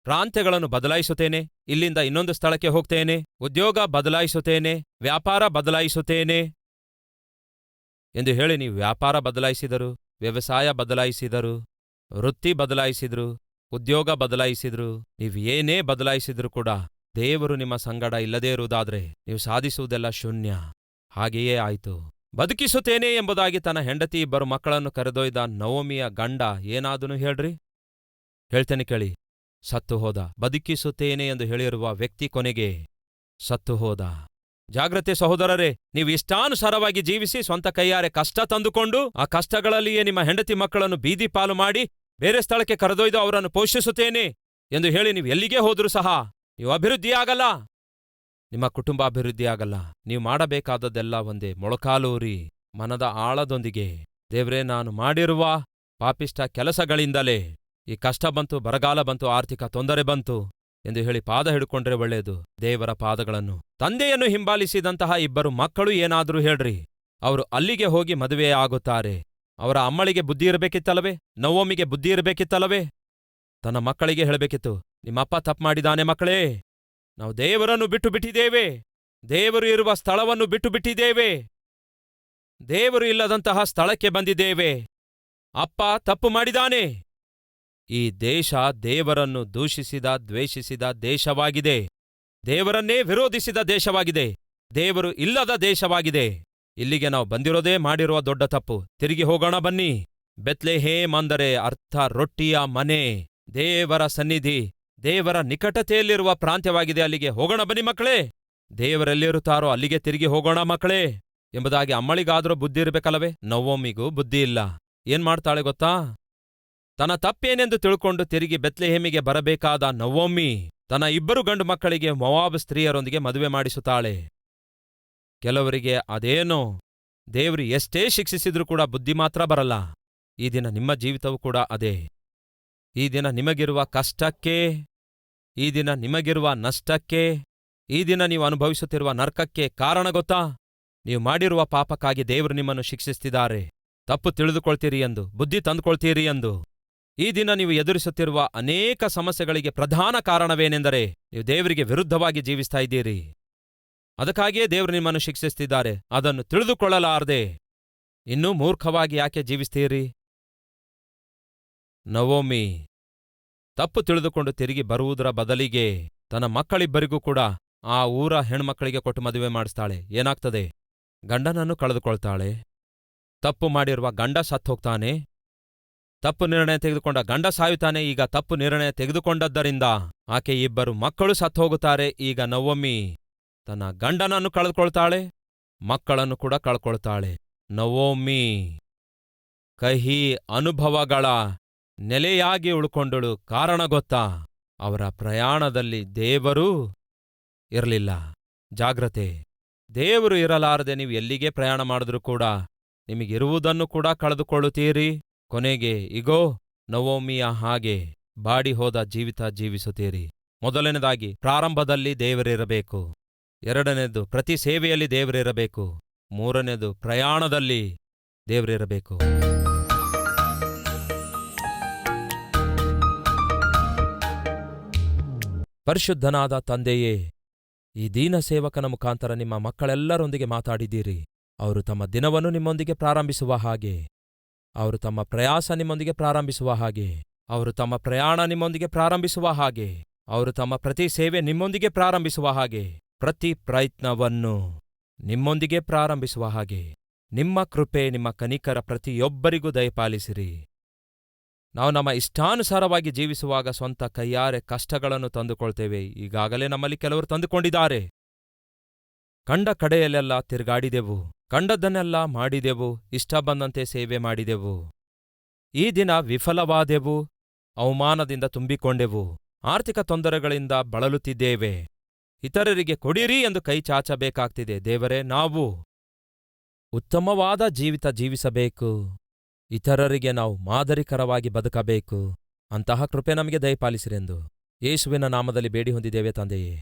ಪ್ರಾಂತ್ಯಗಳನ್ನು ಬದಲಾಯಿಸುತ್ತೇನೆ, ಇಲ್ಲಿಂದ ಇನ್ನೊಂದು ಸ್ಥಳಕ್ಕೆ ಹೋಗ್ತೇನೆ, ಉದ್ಯೋಗ ಬದಲಾಯಿಸುತ್ತೇನೆ, ವ್ಯಾಪಾರ ಬದಲಾಯಿಸುತ್ತೇನೆ. ಎಂದು ಹೇಳಿ ನೀವು ವ್ಯಾಪಾರ ಬದಲಾಯಿಸಿದರು, ವ್ಯವಸಾಯ ಬದಲಾಯಿಸಿದರು, ವೃತ್ತಿ ಬದಲಾಯಿಸಿದ್ರು, ಉದ್ಯೋಗ ಬದಲಾಯಿಸಿದ್ರು, ನೀವು ಏನೇ ಬದಲಾಯಿಸಿದ್ರು ಕೂಡ ದೇವರು ನಿಮ್ಮ ಸಂಗಡ ಇಲ್ಲದೇ ಇರುವುದಾದ್ರೆ ನೀವು ಸಾಧಿಸುವುದೆಲ್ಲ ಶೂನ್ಯ. ಹಾಗೆಯೇ ಆಯಿತು. ಬದುಕಿಸುತ್ತೇನೆ ಎಂಬುದಾಗಿ ತನ್ನ ಹೆಂಡತಿ ಇಬ್ಬರು ಮಕ್ಕಳನ್ನು ಕರೆದೊಯ್ದ ನವೋಮಿಯ ಗಂಡ ಏನಾದನು ಹೇಳ್ರಿ? ಹೇಳ್ತೇನೆ ಕೇಳಿ. ಸತ್ತು ಹೋದ. ಬದುಕಿಸುತ್ತೇನೆ ಎಂದು ಹೇಳಿರುವ ವ್ಯಕ್ತಿ ಕೊನೆಗೆ ಸತ್ತುಹೋದ ಜಾಗ್ರತೆ ಸಹೋದರರೇ, ನೀವು ಇಷ್ಟಾನುಸಾರವಾಗಿ ಜೀವಿಸಿ ಸ್ವಂತ ಕೈಯಾರೆ ಕಷ್ಟ ತಂದುಕೊಂಡು, ಆ ಕಷ್ಟಗಳಲ್ಲಿಯೇ ನಿಮ್ಮ ಹೆಂಡತಿ ಮಕ್ಕಳನ್ನು ಬೀದಿ ಪಾಲು ಮಾಡಿ, ಬೇರೆ ಸ್ಥಳಕ್ಕೆ ಕರೆದೊಯ್ದು ಅವರನ್ನು ಪೋಷಿಸುತ್ತೇನೆ ಎಂದು ಹೇಳಿ ನೀವು ಎಲ್ಲಿಗೆ ಹೋದರೂ ಸಹ ನೀವು ಅಭಿವೃದ್ಧಿಯಾಗಲ್ಲ. ನಿಮ್ಮ ಕುಟುಂಬ ಅಭಿವೃದ್ಧಿಯಾಗಲ್ಲ. ನೀವು ಮಾಡಬೇಕಾದದ್ದೆಲ್ಲ ಒಂದೇ ಮೊಳಕಾಲೂರಿ, ಮನದ ಆಳದೊಂದಿಗೆ. ದೇವ್ರೇ, ನಾನು ಮಾಡಿರುವ ಪಾಪಿಷ್ಟ ಕೆಲಸಗಳಿಂದಲೇ ಈ ಕಷ್ಟ ಬಂತು, ಬರಗಾಲ ಬಂತು, ಆರ್ಥಿಕ ತೊಂದರೆ ಬಂತು ಎಂದು ಹೇಳಿ ಪಾದ ಹಿಡ್ಕೊಂಡ್ರೆ ಒಳ್ಳೆಯದು, ದೇವರ ಪಾದಗಳನ್ನು. ತಂದೆಯನ್ನು ಹಿಂಬಾಲಿಸಿದಂತಹ ಇಬ್ಬರು ಮಕ್ಕಳು ಏನಾದರೂ ಹೇಳ್ರಿ. ಅವರು ಅಲ್ಲಿಗೆ ಹೋಗಿ ಮದುವೆ ಆಗುತ್ತಾರೆ. ಅವರ ಅಮ್ಮಳಿಗೆ ಬುದ್ಧಿ ಇರಬೇಕಿತ್ತಲ್ಲವೇ? ನವೋಮಿಗೆ ಬುದ್ಧಿ ಇರಬೇಕಿತ್ತಲ್ಲವೇ? ತನ್ನ ಮಕ್ಕಳಿಗೆ ಹೇಳಬೇಕಿತ್ತು, ನಿಮ್ಮಪ್ಪ ತಪ್ಪು ಮಾಡಿದಾನೆ ಮಕ್ಕಳೇ. ನಾವು ದೇವರನ್ನು ಬಿಟ್ಟು ಬಿಟ್ಟಿದ್ದೇವೆ. ದೇವರು ಇರುವ ಸ್ಥಳವನ್ನು ಬಿಟ್ಟು ಬಿಟ್ಟಿದ್ದೇವೆ. ದೇವರು ಇಲ್ಲದಂತಹ ಸ್ಥಳಕ್ಕೆ ಬಂದಿದ್ದೇವೆ. ಅಪ್ಪ ತಪ್ಪು ಮಾಡಿದಾನೆ. ಈ ದೇಶ ದೇವರನ್ನು ದೂಷಿಸಿದ, ದ್ವೇಷಿಸಿದ ದೇಶವಾಗಿದೆ. ದೇವರನ್ನೇ ವಿರೋಧಿಸಿದ ದೇಶವಾಗಿದೆ. ದೇವರು ಇಲ್ಲದ ದೇಶವಾಗಿದೆ. ಇಲ್ಲಿಗೆ ನಾವು ಬಂದಿರೋದೇ ಮಾಡಿರುವ ದೊಡ್ಡ ತಪ್ಪು. ತಿರುಗಿ ಹೋಗೋಣ ಬನ್ನಿ. ಬೆತ್ಲೆಹೇಮ್ ಅಂದರೆ ಅರ್ಥ ರೊಟ್ಟಿಯ ಮನೆ. ದೇವರ ಸನ್ನಿಧಿ. ದೇವರ ನಿಕಟತೆಯಲ್ಲಿರುವ ಪ್ರಾಂತ್ಯವಾಗಿದೆ. ಅಲ್ಲಿಗೆ ಹೋಗೋಣ ಬನ್ನಿ ಮಕ್ಕಳೇ. ದೇವರೆಲ್ಲಿರುತ್ತಾರೋ ಅಲ್ಲಿಗೆ ತಿರುಗಿ ಹೋಗೋಣ ಮಕ್ಕಳೇ. ಎಂಬುದಾಗಿ ಅಮ್ಮಳಿಗಾದರೂ ಬುದ್ಧಿ ಇರಬೇಕಲ್ಲವೇ? ನವೋಮಿಗೂ ಬುದ್ಧಿ ಇಲ್ಲ. ಏನ್ ಮಾಡ್ತಾಳೆ ಗೊತ್ತಾ? ತನ್ನ ತಪ್ಪೇನೆಂದು ತಿಳ್ಕೊಂಡು ತಿರುಗಿ ಬೆತ್ಲೆಹೇಮಿಗೆ ಬರಬೇಕಾದ ನವೊಮ್ಮಿ ತನ್ನ ಇಬ್ಬರು ಗಂಡು ಮಕ್ಕಳಿಗೆ ಮೊವಾಬ್ ಸ್ತ್ರೀಯರೊಂದಿಗೆ ಮದುವೆ ಮಾಡಿಸುತ್ತಾಳೆ. ಕೆಲವರಿಗೆ ಅದೇನೋ, ದೇವ್ರಿ ಎಷ್ಟೇ ಶಿಕ್ಷಿಸಿದ್ರೂ ಕೂಡ ಬುದ್ಧಿ ಮಾತ್ರ ಬರಲ್ಲ. ಈ ದಿನ ನಿಮ್ಮ ಜೀವಿತವೂ ಕೂಡ ಅದೇ. ಈ ದಿನ ನಿಮಗಿರುವ ಕಷ್ಟಕ್ಕೆ, ಈ ದಿನ ನಿಮಗಿರುವ ನಷ್ಟಕ್ಕೆ, ಈ ದಿನ ನೀವು ಅನುಭವಿಸುತ್ತಿರುವ ನರ್ಕಕ್ಕೆ ಕಾರಣ ಗೊತ್ತಾ? ನೀವು ಮಾಡಿರುವ ಪಾಪಕ್ಕಾಗಿ ದೇವರು ನಿಮ್ಮನ್ನು ಶಿಕ್ಷಿಸ್ತಿದ್ದಾರೆ. ತಪ್ಪು ತಿಳಿದುಕೊಳ್ತೀರಿ ಎಂದು, ಬುದ್ಧಿ ತಂದುಕೊಳ್ತೀರಿ ಎಂದು. ಈ ದಿನ ನೀವು ಎದುರಿಸುತ್ತಿರುವ ಅನೇಕ ಸಮಸ್ಯೆಗಳಿಗೆ ಪ್ರಧಾನ ಕಾರಣವೇನೆಂದರೆ ನೀವು ದೇವರಿಗೆ ವಿರುದ್ಧವಾಗಿ ಜೀವಿಸ್ತಾ ಇದ್ದೀರಿ. ಅದಕ್ಕಾಗಿಯೇ ದೇವರು ನಿಮ್ಮನ್ನು ಶಿಕ್ಷಿಸುತ್ತಿದ್ದಾರೆ. ಅದನ್ನು ತಿಳಿದುಕೊಳ್ಳಲಾರದೆ ಇನ್ನೂ ಮೂರ್ಖವಾಗಿ ಯಾಕೆ ಜೀವಿಸ್ತೀರಿ? ನವೋಮಿ, ತಪ್ಪು ತಿಳಿದುಕೊಂಡು ತಿರುಗಿ ಬರುವುದರ ಬದಲಿಗೆ ತನ್ನ ಮಕ್ಕಳಿಬ್ಬರಿಗೂ ಕೂಡ ಆ ಊರ ಹೆಣ್ಮಕ್ಕಳಿಗೆ ಕೊಟ್ಟು ಮದುವೆ ಮಾಡಿಸ್ತಾಳೆ. ಏನಾಗ್ತದೆ? ಗಂಡನನ್ನು ಕಳೆದುಕೊಳ್ತಾಳೆ. ತಪ್ಪು ಮಾಡಿರುವ ಗಂಡ ಸತ್ತೋಗ್ತಾನೆ. ತಪ್ಪು ನಿರ್ಣಯ ತೆಗೆದುಕೊಂಡ ಗಂಡ ಸಾಯುತ್ತಾನೆ, ಈಗ ತಪ್ಪು ನಿರ್ಣಯ ತೆಗೆದುಕೊಂಡದ್ದರಿಂದ ಆಕೆ ಇಬ್ಬರು ಮಕ್ಕಳು ಸತ್ತೋಗುತ್ತಾರೆ. ಈಗ ನವೊಮ್ಮಿ ತನ್ನ ಗಂಡನನ್ನು ಕಳೆದುಕೊಳ್ತಾಳೆ, ಮಕ್ಕಳನ್ನು ಕೂಡ ಕಳ್ಕೊಳ್ತಾಳೆ. ನವೋಮಿ, ಕಹಿ ಅನುಭವಗಳ ನೆಲೆಯಾಗಿ ಉಳ್ಕೊಂಡಳು. ಕಾರಣ ಗೊತ್ತಾ? ಅವರ ಪ್ರಯಾಣದಲ್ಲಿ ದೇವರೂ ಇರಲಿಲ್ಲ. ಜಾಗ್ರತೆ. ದೇವರು ಇರಲಾರದೆ ನೀವು ಎಲ್ಲಿಗೆ ಪ್ರಯಾಣ ಮಾಡಿದ್ರೂ ಕೂಡ ನಿಮಗಿರುವುದನ್ನು ಕೂಡ ಕಳೆದುಕೊಳ್ಳುತ್ತೀರಿ. ಕೊನೆಗೆ, ಇಗೋ, ನವೋಮಿಯ ಹಾಗೆ ಬಾಡಿ ಹೋದ ಜೀವಿತ ಜೀವಿಸುತ್ತೀರಿ. ಮೊದಲನೇದಾಗಿ ಪ್ರಾರಂಭದಲ್ಲಿ ದೇವರಿರಬೇಕು. ಎರಡನೇದು ಪ್ರತಿ ಸೇವೆಯಲ್ಲಿ ದೇವರಿರಬೇಕು. ಮೂರನೇದು ಪ್ರಯಾಣದಲ್ಲಿ ದೇವರಿರಬೇಕು. ಪರಿಶುದ್ಧನಾದ ತಂದೆಯೇ, ಈ ದೀನ ಸೇವಕನ ಮುಖಾಂತರ ನಿಮ್ಮ ಮಕ್ಕಳೆಲ್ಲರೊಂದಿಗೆ ಮಾತಾಡಿದ್ದೀರಿ. ಅವರು ತಮ್ಮ ದಿನವನ್ನು ನಿಮ್ಮೊಂದಿಗೆ ಪ್ರಾರಂಭಿಸುವ ಹಾಗೆ. ಅವರು ತಮ್ಮ ಪ್ರಯಾಸ ನಿಮ್ಮೊಂದಿಗೆ ಪ್ರಾರಂಭಿಸುವ ಹಾಗೆ. ಅವರು ತಮ್ಮ ಪ್ರಯಾಣ ನಿಮ್ಮೊಂದಿಗೆ ಪ್ರಾರಂಭಿಸುವ ಹಾಗೆ. ಅವರು ತಮ್ಮ ಪ್ರತಿ ಸೇವೆ ನಿಮ್ಮೊಂದಿಗೆ ಪ್ರಾರಂಭಿಸುವ ಹಾಗೆ. ಪ್ರತಿ ಪ್ರಯತ್ನವನ್ನು ನಿಮ್ಮೊಂದಿಗೆ ಪ್ರಾರಂಭಿಸುವ ಹಾಗೆ. ನಿಮ್ಮ ಕೃಪೆ, ನಿಮ್ಮ ಕನಿಕರ ಪ್ರತಿಯೊಬ್ಬರಿಗೂ ದಯಪಾಲಿಸಿರಿ. ನಾವು ನಮ್ಮ ಇಷ್ಟಾನುಸಾರವಾಗಿ ಜೀವಿಸುವಾಗ ಸ್ವಂತ ಕೈಯಾರೆ ಕಷ್ಟಗಳನ್ನು ತಂದುಕೊಳ್ತೇವೆ. ಈಗಾಗಲೇ ನಮ್ಮಲ್ಲಿ ಕೆಲವರು ತಂದುಕೊಂಡಿದ್ದಾರೆ. ಕಂಡ ಕಡೆಯಲ್ಲೆಲ್ಲ ತಿರುಗಾಡಿದೆವು. ಕಂಡದ್ದನ್ನೆಲ್ಲ ಮಾಡಿದೆವು ಇಷ್ಟ ಬಂದಂತೆ ಸೇವೆ ಮಾಡಿದೆವು. ಈ ದಿನ ವಿಫಲವಾದೆವು, ಅವಮಾನದಿಂದ ತುಂಬಿಕೊಂಡೆವು. ಆರ್ಥಿಕ ತೊಂದರೆಗಳಿಂದ ಬಳಲುತ್ತಿದ್ದೇವೆ. ಇತರರಿಗೆ ಕೊಡಿರಿ ಎಂದು ಕೈ ಚಾಚಬೇಕಾಗ್ತಿದೆ. ದೇವರೇ, ನಾವು ಉತ್ತಮವಾದ ಜೀವಿತ ಜೀವಿಸಬೇಕು. ಇತರರಿಗೆ ನಾವು ಮಾದರಿಕರವಾಗಿ ಬದುಕಬೇಕು. ಅಂತಹ ಕೃಪೆ ನಮಗೆ ದಯಪಾಲಿಸಿರೆಂದು. ಯೇಸುವಿನ ನಾಮದಲ್ಲಿ ಬೇಡಿ ಹೊಂದಿದ್ದೇವೆ ತಂದೆಯೇ.